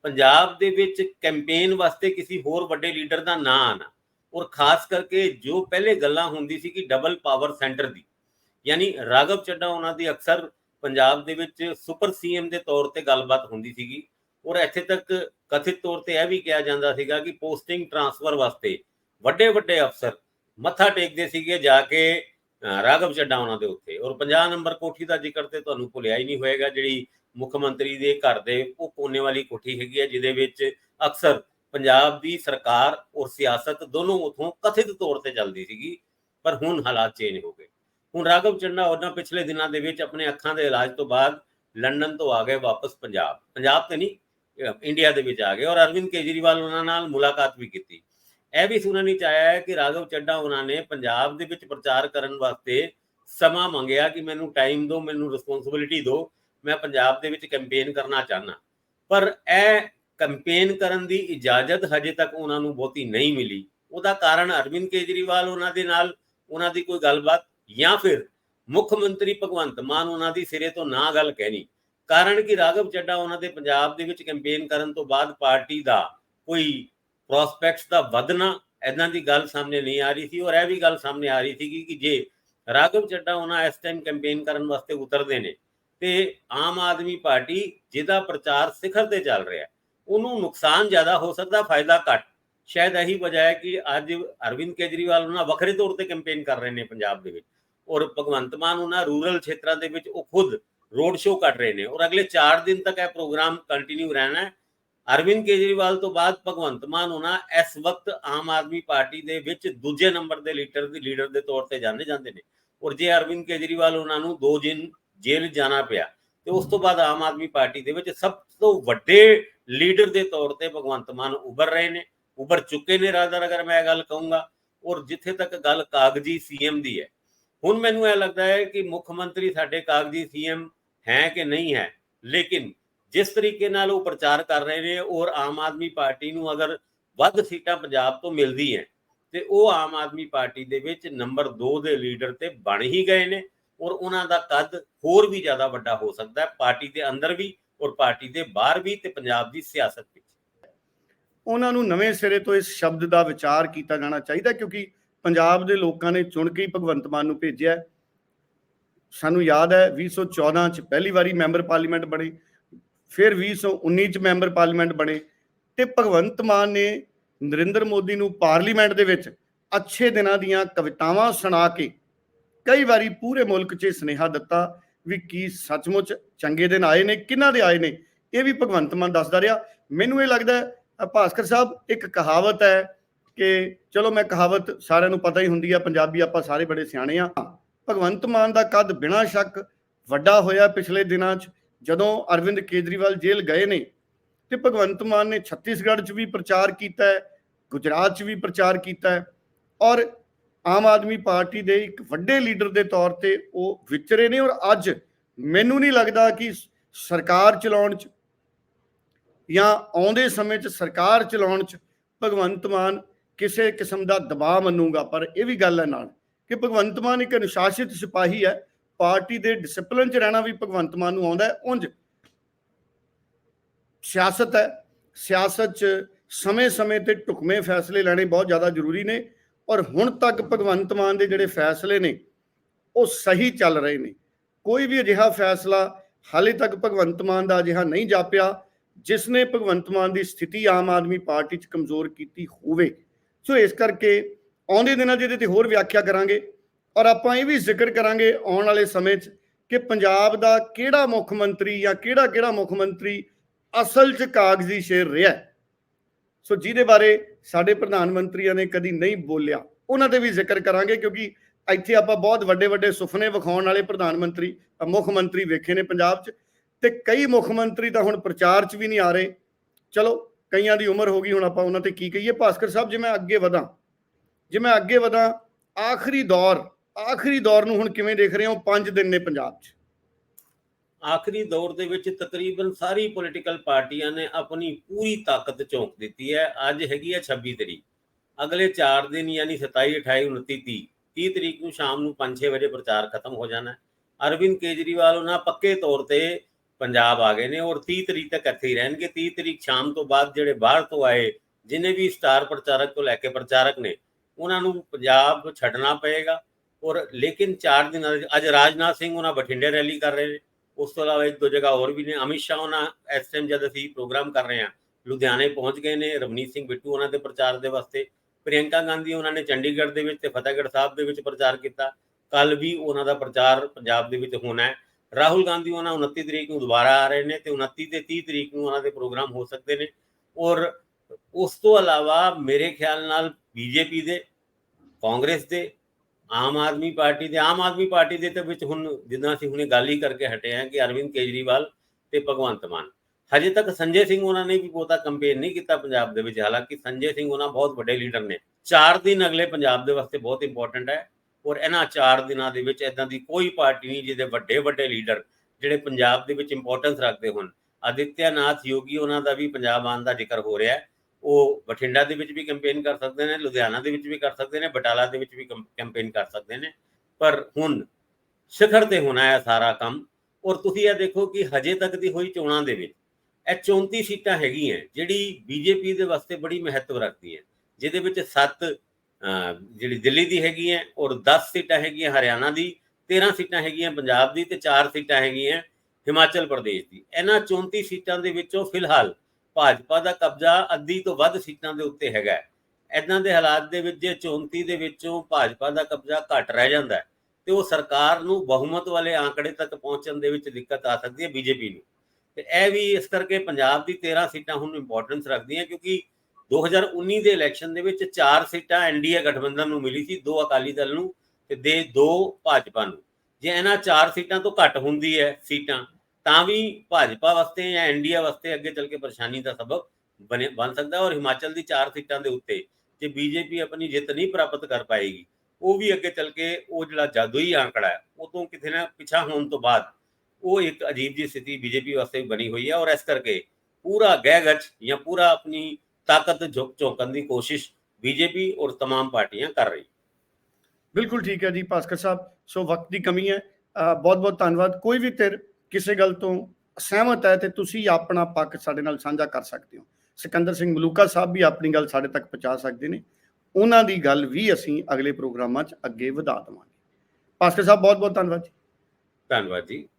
ਪੰਜਾਬ ਦੇ ਵਿੱਚ ਕੈਂਪੇਨ ਵਾਸਤੇ ਕਿਸੇ ਹੋਰ ਵੱਡੇ ਲੀਡਰ ਦਾ ਨਾਂ ਆਣਾ ਔਰ ਖਾਸ ਕਰਕੇ ਜੋ ਪਹਿਲੇ ਗੱਲਾਂ ਹੁੰਦੀ ਸੀ ਕਿ ਡਬਲ ਪਾਵਰ ਸੈਂਟਰ ਦੀ, ਯਾਨੀ ਰਾਘਵ ਚੱਡਾ ਉਹਨਾਂ ਦੀ ਅਕਸਰ ਪੰਜਾਬ ਦੇ ਵਿੱਚ ਸੁਪਰ ਸੀਐਮ ਦੇ ਤੌਰ ਤੇ ਗੱਲਬਾਤ ਹੁੰਦੀ ਸੀਗੀ ਔਰ ਇੱਥੇ ਤੱਕ ਕਥਿਤ ਤੌਰ ਤੇ ਇਹ ਵੀ ਕਿਹਾ ਜਾਂਦਾ ਸੀਗਾ ਕਿ ਪੋਸਟਿੰਗ ਟਰਾਂਸਫਰ ਵਾਸਤੇ ਵੱਡੇ ਵੱਡੇ ਅਫਸਰ ਮੱਥਾ ਟੇਕਦੇ ਸੀਗੇ ਜਾ ਕੇ ਅਹ, ਰਾਘਵ ਚੱਡਾ ਉਹਨਾਂ ਦੇ ਉੱਤੇ। ਔਰ 50 ਨੰਬਰ ਕੋਠੀ ਦਾ ਜ਼ਿਕਰ ਤੇ ਤੁਹਾਨੂੰ ਭੁੱਲਿਆ ਹੀ ਨਹੀਂ ਹੋਏਗਾ ਜਿਹੜੀ ਮੁੱਖ ਮੰਤਰੀ ਦੇ ਘਰ ਦੇ ਉਹ ਕੋਨੇ ਵਾਲੀ ਕੋਠੀ ਹੈਗੀ ਹੈ ਜਿਹਦੇ ਵਿੱਚ ਅਕਸਰ ਪੰਜਾਬ ਦੀ ਸਰਕਾਰ ਔਰ ਸਿਆਸਤ ਦੋਨੋਂ ਉਥੋਂ ਕਥਿਤ ਤੌਰ ਤੇ ਚੱਲਦੀ ਸੀਗੀ ਪਰ ਹੁਣ ਹਾਲਾਤ ਚੇਂਜ ਹੋ ਗਏ। ਹੁਣ ਰਾਘਵ ਚੰਨਾ ਉਹਨਾਂ ਪਿਛਲੇ ਦਿਨਾਂ ਦੇ ਵਿੱਚ ਆਪਣੇ ਅੱਖਾਂ ਦੇ ਇਲਾਜ ਤੋਂ ਬਾਅਦ ਲੰਡਨ ਤੋਂ ਆ ਗਏ ਵਾਪਸ ਪੰਜਾਬ। ਪੰਜਾਬ ਤੇ ਨਹੀਂ ਇੰਡੀਆ ਦੇ ਵਿੱਚ ਆ ਗਏ। ਔਰ ਅਰਵਿੰਦ ਕੇਜਰੀਵਾਲ ਉਹਨਾਂ ਨਾਲ ਮੁਲਾਕਾਤ ਵੀ ਕੀਤੀ। ਇਹ ਵੀ ਸੁਣਨ ਵਿੱਚ ਆਇਆ ਹੈ ਕਿ ਰਾਘਵ ਚੱਡਾ ਉਹਨਾਂ ਨੇ ਪੰਜਾਬ ਦੇ ਵਿੱਚ ਪ੍ਰਚਾਰ ਕਰਨ ਵਾਸਤੇ ਸਮਾਂ ਮੰਗਿਆ ਕਿ ਮੈਨੂੰ ਟਾਈਮ ਦਿਓ, ਮੈਨੂੰ ਰਿਸਪੌਂਸਿਬਿਲਿਟੀ ਦਿਓ, ਮੈਂ ਪੰਜਾਬ ਦੇ ਵਿੱਚ ਕੈਂਪੇਨ ਕਰਨਾ ਚਾਹਨਾ ਪਰ ਇਹ ਕੈਂਪੇਨ ਕਰਨ ਦੀ ਇਜਾਜ਼ਤ ਹਜੇ ਤੱਕ ਉਹਨਾਂ ਨੂੰ ਬਹੁਤੀ ਨਹੀਂ ਮਿਲੀ। ਉਹਦਾ ਕਾਰਨ ਅਰਵਿੰਦ ਕੇਜਰੀਵਾਲ ਉਹਨਾਂ ਦੇ ਨਾਲ ਉਹਨਾਂ ਦੀ ਕੋਈ ਗੱਲਬਾਤ ਜਾਂ ਫਿਰ ਮੁੱਖ ਮੰਤਰੀ ਭਗਵੰਤ ਮਾਨ ਉਹਨਾਂ ਦੀ ਸਿਰੇ ਤੋਂ ਨਾ ਗੱਲ ਕਹਿਣੀ। ਕਾਰਨ ਕਿ ਰਾਘਵ ਚੱਡਾ ਉਹਨਾਂ ਦੇ ਪੰਜਾਬ ਦੇ ਵਿੱਚ ਕੈਂਪੇਨ ਕਰਨ ਤੋਂ ਬਾਅਦ ਪਾਰਟੀ ਦਾ ਕੋਈ ਪ੍ਰੋਸਪੈਕਟਸ ਦਾ ਵਧਣਾ ਐਦਾਂ ਦੀ ਗੱਲ ਸਾਹਮਣੇ ਨਹੀਂ ਆ ਰਹੀ ਸੀ, ਔਰ ਇਹ ਵੀ ਗੱਲ ਸਾਹਮਣੇ ਆ ਰਹੀ ਸੀ ਕਿ ਜੇ ਰਾਘਵ ਚੱਡਾ ਉਹਨਾਂ ਇਸ ਟਾਈਮ ਕੈਂਪੇਨ ਕਰਨ ਵਾਸਤੇ ਉਤਰਦੇ ਨੇ, ਤੇ ਆਮ ਆਦਮੀ ਪਾਰਟੀ ਜਿਹਦਾ ਪ੍ਰਚਾਰ ਸਿਖਰ ਤੇ ਚੱਲ ਰਿਹਾ, ਉਹਨੂੰ ਨੁਕਸਾਨ ਜ਼ਿਆਦਾ ਹੋ ਸਕਦਾ, ਫਾਇਦਾ ਘੱਟ। ਸ਼ਾਇਦ ਇਹੀ ਵਜ੍ਹਾ ਹੈ ਕਿ ਅੱਜ ਅਰਵਿੰਦ ਕੇਜਰੀਵਾਲ ਉਹਨਾਂ ਵੱਖਰੇ ਤੌਰ ਤੇ ਕੈਂਪੇਨ ਕਰ ਰਹੇ ਨੇ ਪੰਜਾਬ ਦੇ ਵਿੱਚ, ਔਰ ਭਗਵੰਤ ਮਾਨ ਉਹਨਾਂ ਰੂਰਲ ਖੇਤਰਾਂ ਦੇ ਵਿੱਚ ਉਹ ਖੁਦ ਰੋਡ ਸ਼ੋਅ ਕਰ ਰਹੇ ਨੇ, ਔਰ ਅਗਲੇ 4 ਦਿਨ ਤੱਕ ਇਹ ਪ੍ਰੋਗਰਾਮ ਕੰਟੀਨਿਊ ਰਹਿਣਾ ਹੈ। ਅਰਵਿੰਦ ਕੇਜਰੀਵਾਲ ਤੋਂ ਬਾਅਦ ਭਗਵੰਤ ਮਾਨ ਹੋਣਾ ਇਸ ਵਕਤ ਆਮ ਆਦਮੀ ਪਾਰਟੀ ਦੇ ਵਿੱਚ ਦੂਜੇ ਨੰਬਰ ਦੇ ਲੀਡਰ ਦੀ ਲੀਡਰ ਦੇ ਤੌਰ ਤੇ ਜਾਣੇ ਜਾਂਦੇ ਨੇ। ਔਰ ਜੇ ਅਰਵਿੰਦ ਕੇਜਰੀਵਾਲ ਉਹਨਾਂ ਨੂੰ ਦੋ ਦਿਨ ਜੇਲ੍ਹ ਜਾਣਾ ਪਿਆ, ਤੇ ਉਸ ਤੋਂ ਬਾਅਦ ਆਮ ਆਦਮੀ ਪਾਰਟੀ ਦੇ ਵਿੱਚ ਸਭ ਤੋਂ ਵੱਡੇ ਲੀਡਰ ਦੇ ਤੌਰ ਤੇ ਭਗਵੰਤ ਮਾਨ ਉੱਭਰ ਰਹੇ ਨੇ, ਉੱਭਰ ਚੁੱਕੇ ਨੇ ਰਾਦਰ ਅਗਰ ਮੈਂ ਇਹ ਗੱਲ ਕਹੂੰਗਾ। ਔਰ ਜਿੱਥੇ ਤੱਕ ਗੱਲ ਕਾਗਜ਼ੀ ਸੀਐਮ ਦੀ ਹੈ, ਹੁਣ ਮੈਨੂੰ ਇਹ ਲੱਗਦਾ ਹੈ ਕਿ ਮੁੱਖ ਮੰਤਰੀ ਸਾਡੇ ਕਾਗਜ਼ੀ ਸੀਐਮ ਹੈ ਕਿ ਨਹੀਂ ਹੈ, ਲੇਕਿਨ ਜਿਸ ਤਰੀਕੇ ਨਾਲ ਉਹ ਪ੍ਰਚਾਰ ਕਰ ਰਹੇ ਨੇ, ਔਰ ਆਮ ਆਦਮੀ ਪਾਰਟੀ ਨੂੰ ਅਗਰ ਵੱਧ ਸੀਟਾਂ ਪੰਜਾਬ ਤੋਂ ਮਿਲਦੀ ਹੈ ਤੇ ਉਹ ਆਮ ਆਦਮੀ ਪਾਰਟੀ ਦੇ ਵਿੱਚ ਨੰਬਰ 2 ਦੇ ਲੀਡਰ ਤੇ ਬਣ ਹੀ ਗਏ ਨੇ, ਔਰ ਉਹਨਾਂ ਦਾ ਕੱਦ ਹੋਰ ਵੀ ਜ਼ਿਆਦਾ ਵੱਡਾ ਹੋ ਸਕਦਾ ਹੈ, ਪਾਰਟੀ ਦੇ ਅੰਦਰ ਵੀ ਔਰ ਪਾਰਟੀ ਦੇ ਬਾਹਰ ਵੀ ਤੇ ਪੰਜਾਬ ਦੀ ਸਿਆਸਤ ਵਿੱਚ। ਉਹਨਾਂ ਨੂੰ ਨਵੇਂ ਸਿਰੇ ਤੋਂ ਇਸ ਸ਼ਬਦ ਦਾ ਵਿਚਾਰ ਕੀਤਾ ਜਾਣਾ ਚਾਹੀਦਾ, ਕਿਉਂਕਿ ਪੰਜਾਬ ਦੇ ਲੋਕਾਂ ਨੇ ਚੁਣ ਕੇ ਹੀ ਭਗਵੰਤ ਮਾਨ ਨੂੰ ਭੇਜਿਆ ਸਾਨੂੰ ਯਾਦ ਹੈ 2014 ਚ ਪਹਿਲੀ ਵਾਰੀ ਮੈਂਬਰ ਪਾਰਲੀਮੈਂਟ ਬਣੇ ਫਿਰ 2019 ਚ ਮੈਂਬਰ ਪਾਰਲੀਮੈਂਟ ਬਣੇ ਤੇ ਭਗਵੰਤ ਮਾਨ ਨੇ ਨਰਿੰਦਰ ਮੋਦੀ ਨੂੰ ਪਾਰਲੀਮੈਂਟ ਦੇ ਵਿੱਚ ਅੱਛੇ ਦਿਨਾਂ ਦੀਆਂ ਕਵਿਤਾਵਾਂ ਸੁਣਾ ਕੇ ਕਈ ਵਾਰੀ ਪੂਰੇ ਮੁਲਕ 'ਚ ਇਹ ਸੁਨੇਹਾ ਦਿੱਤਾ ਵੀ ਕੀ ਸੱਚਮੁੱਚ ਚੰਗੇ ਦਿਨ ਆਏ ਨੇ, ਕਿਹਨਾਂ ਦੇ ਆਏ ਨੇ, ਇਹ ਵੀ ਭਗਵੰਤ ਮਾਨ ਦੱਸਦਾ ਰਿਹਾ। ਮੈਨੂੰ ਇਹ ਲੱਗਦਾ ਭਾਸਕਰ ਸਾਹਿਬ, ਇੱਕ ਕਹਾਵਤ ਹੈ ਕਿ ਚਲੋ ਮੈਂ ਕਹਾਵਤ ਸਾਰਿਆਂ ਨੂੰ ਪਤਾ ਹੀ ਹੁੰਦੀ ਆ, ਪੰਜਾਬੀ ਆਪਾਂ ਸਾਰੇ ਬੜੇ ਸਿਆਣੇ ਆ। ਭਗਵੰਤ ਮਾਨ ਦਾ ਕੱਦ ਬਿਨਾਂ ਸ਼ੱਕ ਵੱਡਾ ਹੋਇਆ ਪਿਛਲੇ ਦਿਨਾਂ 'ਚ। ਜਦੋਂ ਅਰਵਿੰਦ ਕੇਜਰੀਵਾਲ ਜੇਲ੍ਹ ਗਏ ਨੇ ਤੇ ਭਗਵੰਤ ਮਾਨ ਨੇ ਛੱਤੀਸਗੜ੍ਹ 'ਚ ਵੀ ਪ੍ਰਚਾਰ ਕੀਤਾ ਹੈ, ਗੁਜਰਾਤ 'ਚ ਵੀ ਪ੍ਰਚਾਰ ਕੀਤਾ ਹੈ ਔਰ ਆਮ ਆਦਮੀ ਪਾਰਟੀ ਦੇ ਇੱਕ ਵੱਡੇ ਲੀਡਰ ਦੇ ਤੌਰ ਤੇ ਉਹ ਵਿਚਰੇ ਨੇ ਔਰ ਅੱਜ ਮੈਨੂੰ ਨਹੀਂ ਲੱਗਦਾ ਕਿ ਸਰਕਾਰ ਚਲਾਉਣ 'ਚ ਜਾਂ ਆਉਂਦੇ ਸਮੇਂ 'ਚ ਸਰਕਾਰ ਚਲਾਉਣ 'ਚ ਭਗਵੰਤ ਮਾਨ ਕਿਸੇ ਕਿਸਮ ਦਾ ਦਬਾਅ ਮੰਨੂਗਾ, ਪਰ ਇਹ ਵੀ ਗੱਲ ਹੈ ਨਾਲ ਕਿ ਭਗਵੰਤ ਮਾਨ ਇੱਕ ਅਨੁਸ਼ਾਸਿਤ ਸਿਪਾਹੀ ਹੈ ਪਾਰਟੀ ਦੇ ਡਿਸਪਲਿਨ 'ਚ ਰਹਿਣਾ ਵੀ ਭਗਵੰਤ ਮਾਨ ਨੂੰ ਆਉਂਦਾ ਹੈ, ਉਂਝ ਸਿਆਸਤ ਹੈ, ਸਿਆਸਤ 'ਚ ਸਮੇਂ-ਸਮੇਂ ਤੇ ਢੁਕਵੇਂ ਫੈਸਲੇ ਲੈਣੇ ਬਹੁਤ ਜ਼ਿਆਦਾ ਜ਼ਰੂਰੀ ਨੇ ਔਰ ਹੁਣ ਤੱਕ ਭਗਵੰਤ ਮਾਨ ਦੇ ਜਿਹੜੇ ਫੈਸਲੇ ਨੇ, ਉਹ ਸਹੀ ਚੱਲ ਰਹੇ ਨੇ। ਕੋਈ ਵੀ ਅਜਿਹਾ ਫੈਸਲਾ ਹਾਲੇ ਤੱਕ ਭਗਵੰਤ ਮਾਨ ਦਾ ਅਜਿਹਾ ਨਹੀਂ ਜਾਪਿਆ ਜਿਸ ਨੇ ਭਗਵੰਤ ਮਾਨ ਦੀ ਸਥਿਤੀ ਆਮ ਆਦਮੀ ਪਾਰਟੀ 'ਚ ਕਮਜ਼ੋਰ ਕੀਤੀ ਹੋਵੇ। ਸੋ ਇਸ ਕਰਕੇ ਆਉਂਦੇ ਦਿਨਾਂ 'ਚ ਇਹਦੇ ਤੇ ਹੋਰ ਵਿਆਖਿਆ ਕਰਾਂਗੇ। ਔਰ ਆਪਾਂ ਇਹ ਵੀ ਜ਼ਿਕਰ ਕਰਾਂਗੇ ਆਉਣ ਵਾਲੇ ਸਮੇਂ 'ਚ ਕਿ ਪੰਜਾਬ ਦਾ ਕਿਹੜਾ ਮੁੱਖ ਮੰਤਰੀ ਜਾਂ ਕਿਹੜਾ ਕਿਹੜਾ ਮੁੱਖ ਮੰਤਰੀ ਅਸਲ 'ਚ ਕਾਗਜ਼ੀ ਸ਼ੇਰ ਰਿਹਾ ਸੋ ਜਿਹਦੇ ਬਾਰੇ ਸਾਡੇ ਪ੍ਰਧਾਨ ਮੰਤਰੀਆਂ ਨੇ ਕਦੀ ਨਹੀਂ ਬੋਲਿਆ, ਉਹਨਾਂ ਤੇ ਵੀ ਜ਼ਿਕਰ ਕਰਾਂਗੇ ਕਿਉਂਕਿ ਇੱਥੇ ਆਪਾਂ ਬਹੁਤ ਵੱਡੇ ਵੱਡੇ ਸੁਪਨੇ ਵਿਖਾਉਣ ਵਾਲੇ ਪ੍ਰਧਾਨ ਮੰਤਰੀ ਮੁੱਖ ਮੰਤਰੀ ਵੇਖੇ ਨੇ ਪੰਜਾਬ 'ਚ ਤੇ ਕਈ ਮੁੱਖ ਮੰਤਰੀ ਤਾਂ ਹੁਣ ਪ੍ਰਚਾਰ 'ਚ ਵੀ ਨਹੀਂ ਆ ਰਹੇ। ਚਲੋ, ਕਈਆਂ ਦੀ ਉਮਰ ਹੋ ਗਈ, ਹੁਣ ਆਪਾਂ ਉਹਨਾਂ ਤੇ ਕੀ ਕਹੀਏ? ਭਾਸਕਰ ਸਾਹਿਬ, ਜੇ ਮੈਂ ਅੱਗੇ ਵਧਾਂ, ਜੇ ਮੈਂ ਅੱਗੇ ਵਧਾਂ, ਆਖਰੀ ਦੌਰ ਆਖਰੀ ਦੌਰ ਨੂੰ ਹੁਣ ਕਿਵੇਂ ਦੇਖ ਰਹੇ ਹੋ? 5 ਦਿਨ ਨੇ ਪੰਜਾਬ 'ਚ। ਆਖਰੀ ਦੌਰ ਦੇ ਵਿੱਚ ਤਕਰੀਬਨ ਸਾਰੀ ਪੋਲੀਟੀਕਲ ਪਾਰਟੀਆਂ ਨੇ ਆਪਣੀ ਪੂਰੀ ਤਾਕਤ ਝੋਂਕ ਦਿੱਤੀ ਹੈ। ਅੱਜ ਹੈਗੀ ਹੈ 26 ਤਰੀਕ। ਅਗਲੇ 4 ਦਿਨ ਯਾਨੀ 27 28 29 30 30 ਤਰੀਕ ਨੂੰ ਸ਼ਾਮ ਨੂੰ 5-6 ਵਜੇ ਪ੍ਰਚਾਰ ਖਤਮ ਹੋ ਜਾਣਾ ਹੈ। ਅਰਵਿੰਦ ਕੇਜਰੀਵਾਲ ਉਹਨਾਂ ਪੱਕੇ ਤੌਰ ਤੇ ਪੰਜਾਬ ਆ ਗਏ ਨੇ ਔਰ 30 ਤਰੀਕ ਤੱਕ ਇੱਥੇ ਹੀ ਰਹਿਣਗੇ। 30 ਤਰੀਕ ਸ਼ਾਮ ਤੋਂ ਬਾਅਦ ਜਿਹੜੇ ਬਾਹਰ ਤੋਂ ਆਏ, ਜਿਨੇ ਵੀ ਸਟਾਰ ਪ੍ਰਚਾਰਕ ਤੋਂ ਲੈ ਕੇ ਪ੍ਰਚਾਰਕ ਨੇ, ਉਹਨਾਂ ਨੂੰ ਪੰਜਾਬ ਛੱਡਣਾ ਪਏਗਾ। ਔਰ ਲੇਕਿਨ ਚਾਰ ਦਿਨਾਂ ਦੇ- ਅੱਜ ਰਾਜਨਾਥ ਸਿੰਘ ਉਹਨਾਂ ਬਠਿੰਡੇ ਰੈਲੀ ਕਰ ਰਹੇ ਨੇ। ਉਸ ਤੋਂ ਇਲਾਵਾ ਇੱਕ ਦੋ ਜਗ੍ਹਾ ਹੋਰ ਵੀ ਨੇ। ਅਮਿਤ ਸ਼ਾਹ ਉਹਨਾਂ ਇਸ ਟਾਈਮ ਜਦ ਅਸੀਂ ਪ੍ਰੋਗਰਾਮ ਕਰ ਰਹੇ ਹਾਂ, ਲੁਧਿਆਣੇ ਪਹੁੰਚ ਗਏ ਨੇ, ਰਵਨੀਤ ਸਿੰਘ ਬਿੱਟੂ ਉਹਨਾਂ ਦੇ ਪ੍ਰਚਾਰ ਦੇ ਵਾਸਤੇ। ਪ੍ਰਿਯੰਕਾ ਗਾਂਧੀ ਉਹਨਾਂ ਨੇ ਚੰਡੀਗੜ੍ਹ ਦੇ ਵਿੱਚ ਤੇ ਫਤਿਹਗੜ੍ਹ ਸਾਹਿਬ ਦੇ ਵਿੱਚ ਪ੍ਰਚਾਰ ਕੀਤਾ। ਕੱਲ ਵੀ ਉਹਨਾਂ ਦਾ ਪ੍ਰਚਾਰ ਪੰਜਾਬ ਦੇ ਵਿੱਚ ਹੋਣਾ ਹੈ। ਰਾਹੁਲ ਗਾਂਧੀ ਉਹਨਾਂ 29 ਤਰੀਕ ਨੂੰ ਦੁਬਾਰਾ ਆ ਰਹੇ ਨੇ ਤੇ 29 ਤੇ 30 ਤਰੀਕ ਨੂੰ ਉਹਨਾਂ ਦੇ ਪ੍ਰੋਗਰਾਮ ਹੋ ਸਕਦੇ ਨੇ। ਔਰ ਉਸ ਤੋਂ ਇਲਾਵਾ ਮੇਰੇ ਖਿਆਲ ਨਾਲ ਬੀਜੇਪੀ ਦੇ, ਕਾਂਗਰਸ ਦੇ ਆਮ ਆਦਮੀ ਪਾਰਟੀ ਦੇ, ਆਮ ਆਦਮੀ ਪਾਰਟੀ ਦੇ ਤੇ ਵਿੱਚ ਹੁਣ ਜਿੱਦਾਂ ਅਸੀਂ ਹੁਣੇ ਗੱਲ ਹੀ ਕਰਕੇ ਹਟੇ ਹਾਂ ਕਿ ਅਰਵਿੰਦ ਕੇਜਰੀਵਾਲ ਤੇ ਭਗਵੰਤ ਮਾਨ। ਹਜੇ ਤੱਕ ਸੰਜੇ ਸਿੰਘ ਉਹਨਾਂ ਨੇ ਵੀ ਬਹੁਤਾ ਕੰਪੇਨ ਨਹੀਂ ਕੀਤਾ ਪੰਜਾਬ ਦੇ ਵਿੱਚ, ਹਾਲਾਂਕਿ ਸੰਜੇ ਸਿੰਘ ਉਹਨਾਂ ਬਹੁਤ ਵੱਡੇ ਲੀਡਰ ਨੇ। 4 ਦਿਨ ਅਗਲੇ ਪੰਜਾਬ ਦੇ ਵਾਸਤੇ ਬਹੁਤ ਇੰਪੋਰਟੈਂਟ ਹੈ ਔਰ ਇਹਨਾਂ 4 ਦਿਨਾਂ ਦੇ ਵਿੱਚ ਇਦਾਂ ਦੀ ਕੋਈ ਪਾਰਟੀ ਨਹੀਂ ਜਿਹਦੇ ਵੱਡੇ ਵੱਡੇ ਲੀਡਰ ਜਿਹੜੇ ਪੰਜਾਬ ਦੇ ਵਿੱਚ ਇੰਪੋਰਟੈਂਸ ਰੱਖਦੇ ਹੋਣ। ਆਦਿੱਤਿਆਨਾਥ ਯੋਗੀ ਉਹਨਾਂ ਦਾ ਵੀ ਪੰਜਾਬ ਆਉਣ ਦਾ ਜ਼ਿਕਰ ਹੋ ਰਿਹਾ ਹੈ। ਉਹ ਬਠਿੰਡਾ ਦੇ ਵਿੱਚ ਵੀ ਕੈਂਪੇਨ ਕਰ ਸਕਦੇ ਨੇ, ਲੁਧਿਆਣਾ ਦੇ ਵਿੱਚ ਵੀ ਕਰ ਸਕਦੇ ਨੇ, ਬਟਾਲਾ ਦੇ ਵਿੱਚ ਵੀ ਕੈਂਪੇਨ ਕਰ ਸਕਦੇ ਨੇ। ਪਰ ਹੁਣ ਸਿਖਰ ਤੇ ਹੋਣਾ ਹੈ ਸਾਰਾ ਕੰਮ। ਔਰ ਤੁਸੀਂ ਇਹ ਦੇਖੋ ਕਿ ਹਜੇ ਤੱਕ ਦੀ ਹੋਈ ਚੋਣਾਂ ਦੇ ਵਿੱਚ ਇਹ 34 ਸੀਟਾਂ ਹੈਗੀਆਂ, ਜਿਹੜੀ ਬੀਜੇਪੀ ਦੇ ਵਾਸਤੇ ਬੜੀ ਮਹੱਤਵ ਰੱਖਦੀ ਹੈ। ਜਿਹਦੇ ਵਿੱਚ 7 ਜਿਹੜੀ ਦਿੱਲੀ ਦੀ ਹੈਗੀ ਹੈ ਔਰ 10 ਸੀਟਾਂ ਹੈਗੀਆਂ ਹਰਿਆਣਾ ਦੀ 13 ਸੀਟਾਂ ਹੈਗੀਆਂ ਪੰਜਾਬ ਦੀ ਤੇ 4 ਸੀਟਾਂ ਹੈਗੀਆਂ ਹਿਮਾਚਲ ਪ੍ਰਦੇਸ਼ ਦੀ। ਇਹਨਾਂ 34 ਸੀਟਾਂ ਦੇ ਵਿੱਚੋਂ ਫਿਲਹਾਲ ਭਾਜਪਾ ਦਾ ਕਬਜ਼ਾ ਅੱਧੀ ਤੋਂ ਵੱਧ ਸੀਟਾਂ ਦੇ ਉੱਤੇ ਹੈਗਾ ਇਦਾਂ ਦੇ ਹਾਲਾਤ ਦੇ ਵਿੱਚ ਜੇ 34 ਦੇ ਵਿੱਚੋਂ ਭਾਜਪਾ ਦਾ ਕਬਜ਼ਾ ਘਟ ਰਹਿ ਜਾਂਦਾ ਹੈ, ਤੇ ਉਹ ਸਰਕਾਰ ਨੂੰ ਬਹੁਮਤ ਵਾਲੇ ਆંકੜੇ ਤੱਕ ਪਹੁੰਚਣ ਦੇ ਵਿੱਚ ਦਿੱਕਤ ਆ ਸਕਦੀ ਹੈ ਬੀਜੇਪੀ ਨੂੰ। ਤੇ ਇਹ ਵੀ ਇਸ ਕਰਕੇ ਪੰਜਾਬ ਦੀ 13 ਸੀਟਾਂ ਹੁਣ ਇੰਪੋਰਟੈਂਸ ਰੱਖਦੀਆਂ ਕਿਉਂਕਿ 2019 ਦੇ ਇਲੈਕਸ਼ਨ ਦੇ ਵਿੱਚ 4 ਸੀਟਾਂ ਐਨਡੀਏ ਗਠਬੰਧਨ ਨੂੰ ਮਿਲੀ ਸੀ ਦੋ ਅਕਾਲੀ ਦਲ ਨੂੰ ਤੇ ਦੇ ਦੋ ਭਾਜਪਾ ਨੂੰ। ਜੇ ਇਹਨਾਂ 4 ਸੀਟਾਂ ਤੋਂ ਘੱਟ ਹੁੰਦੀ ਹੈ ਸੀਟਾਂ ਤਾਂ ਵੀ ਭਾਜਪਾ ਵਾਸਤੇ ਜਾਂ ਇੰਡੀਆ ਵਾਸਤੇ ਅੱਗੇ ਚੱਲ ਕੇ ਪਰੇਸ਼ਾਨੀ ਦਾ ਸਬਕ ਬਣੇ, ਬਣ ਸਕਦਾ ਔਰ ਹਿਮਾਚਲ ਦੀ ਚਾਰ ਸੀਟਾਂ ਦੇ ਉੱਤੇ ਜੇ ਬੀਜੇਪੀ ਆਪਣੀ ਜਿੱਤ ਨਹੀਂ ਪ੍ਰਾਪਤ ਕਰ ਪਾਏਗੀ, ਉਹ ਵੀ ਅੱਗੇ ਚੱਲ ਕੇ ਉਹ ਜਿਹੜਾ ਜਾਦੂਈ ਆਂਕੜਾ ਹੈ, ਉਹ ਤੋਂ ਕਿਤੇ ਨਾ ਪਿੱਛਾ ਹੋਣ ਤੋਂ ਬਾਅਦ ਉਹ ਇੱਕ ਅਜੀਬ ਜੀ ਸਥਿਤੀ ਬੀਜੇਪੀ ਵਾਸਤੇ ਬਣੀ ਹੋਈ ਹੈ ਔਰ ਇਸ ਕਰਕੇ ਪੂਰਾ ਗਹਿ ਗਹਿਗਚ ਜਾਂ ਪੂਰਾ ਆਪਣੀ ਤਾਕਤ ਝੋਕ ਝੋਕਣ ਦੀ ਕੋਸ਼ਿਸ਼ ਬੀਜੇਪੀ ਔਰ तमाम ਪਾਰਟੀਆਂ ਕਰ ਰਹੀ ਬਿਲਕੁਲ ਠੀਕ ਹੈ ਜੀ ਭਾਸਕਰ ਸਾਹਿਬ, ਸੋ ਵਕਤ ਦੀ ਕਮੀ ਹੈ। ਬਹੁਤ ਬਹੁਤ ਧੰਨਵਾਦ। ਕੋਈ ਵੀ ਤੇਰ ਕਿਸੇ ਗੱਲ ਤੋਂ ਸਹਿਮਤ ਹੈ ਤੇ ਤੁਸੀਂ ਆਪਣਾ ਪੱਖ ਸਾਡੇ ਨਾਲ ਸਾਂਝਾ ਕਰ ਸਕਦੇ ਹੋ। ਸਿਕੰਦਰ ਸਿੰਘ ਮਲੂਕਾ ਸਾਹਿਬ ਵੀ ਆਪਣੀ ਗੱਲ ਸਾਡੇ ਤੱਕ ਪਹੁੰਚਾ ਸਕਦੇ ਨੇ। ਉਹਨਾਂ ਦੀ ਗੱਲ ਵੀ ਅਸੀਂ ਅਗਲੇ ਪ੍ਰੋਗਰਾਮਾਂ 'ਚ ਅੱਗੇ ਵਧਾ ਦੇਵਾਂਗੇ। ਭਾਸਕਰ ਸਾਹਿਬ ਬਹੁਤ ਬਹੁਤ ਧੰਨਵਾਦ ਜੀ। ਧੰਨਵਾਦ ਜੀ।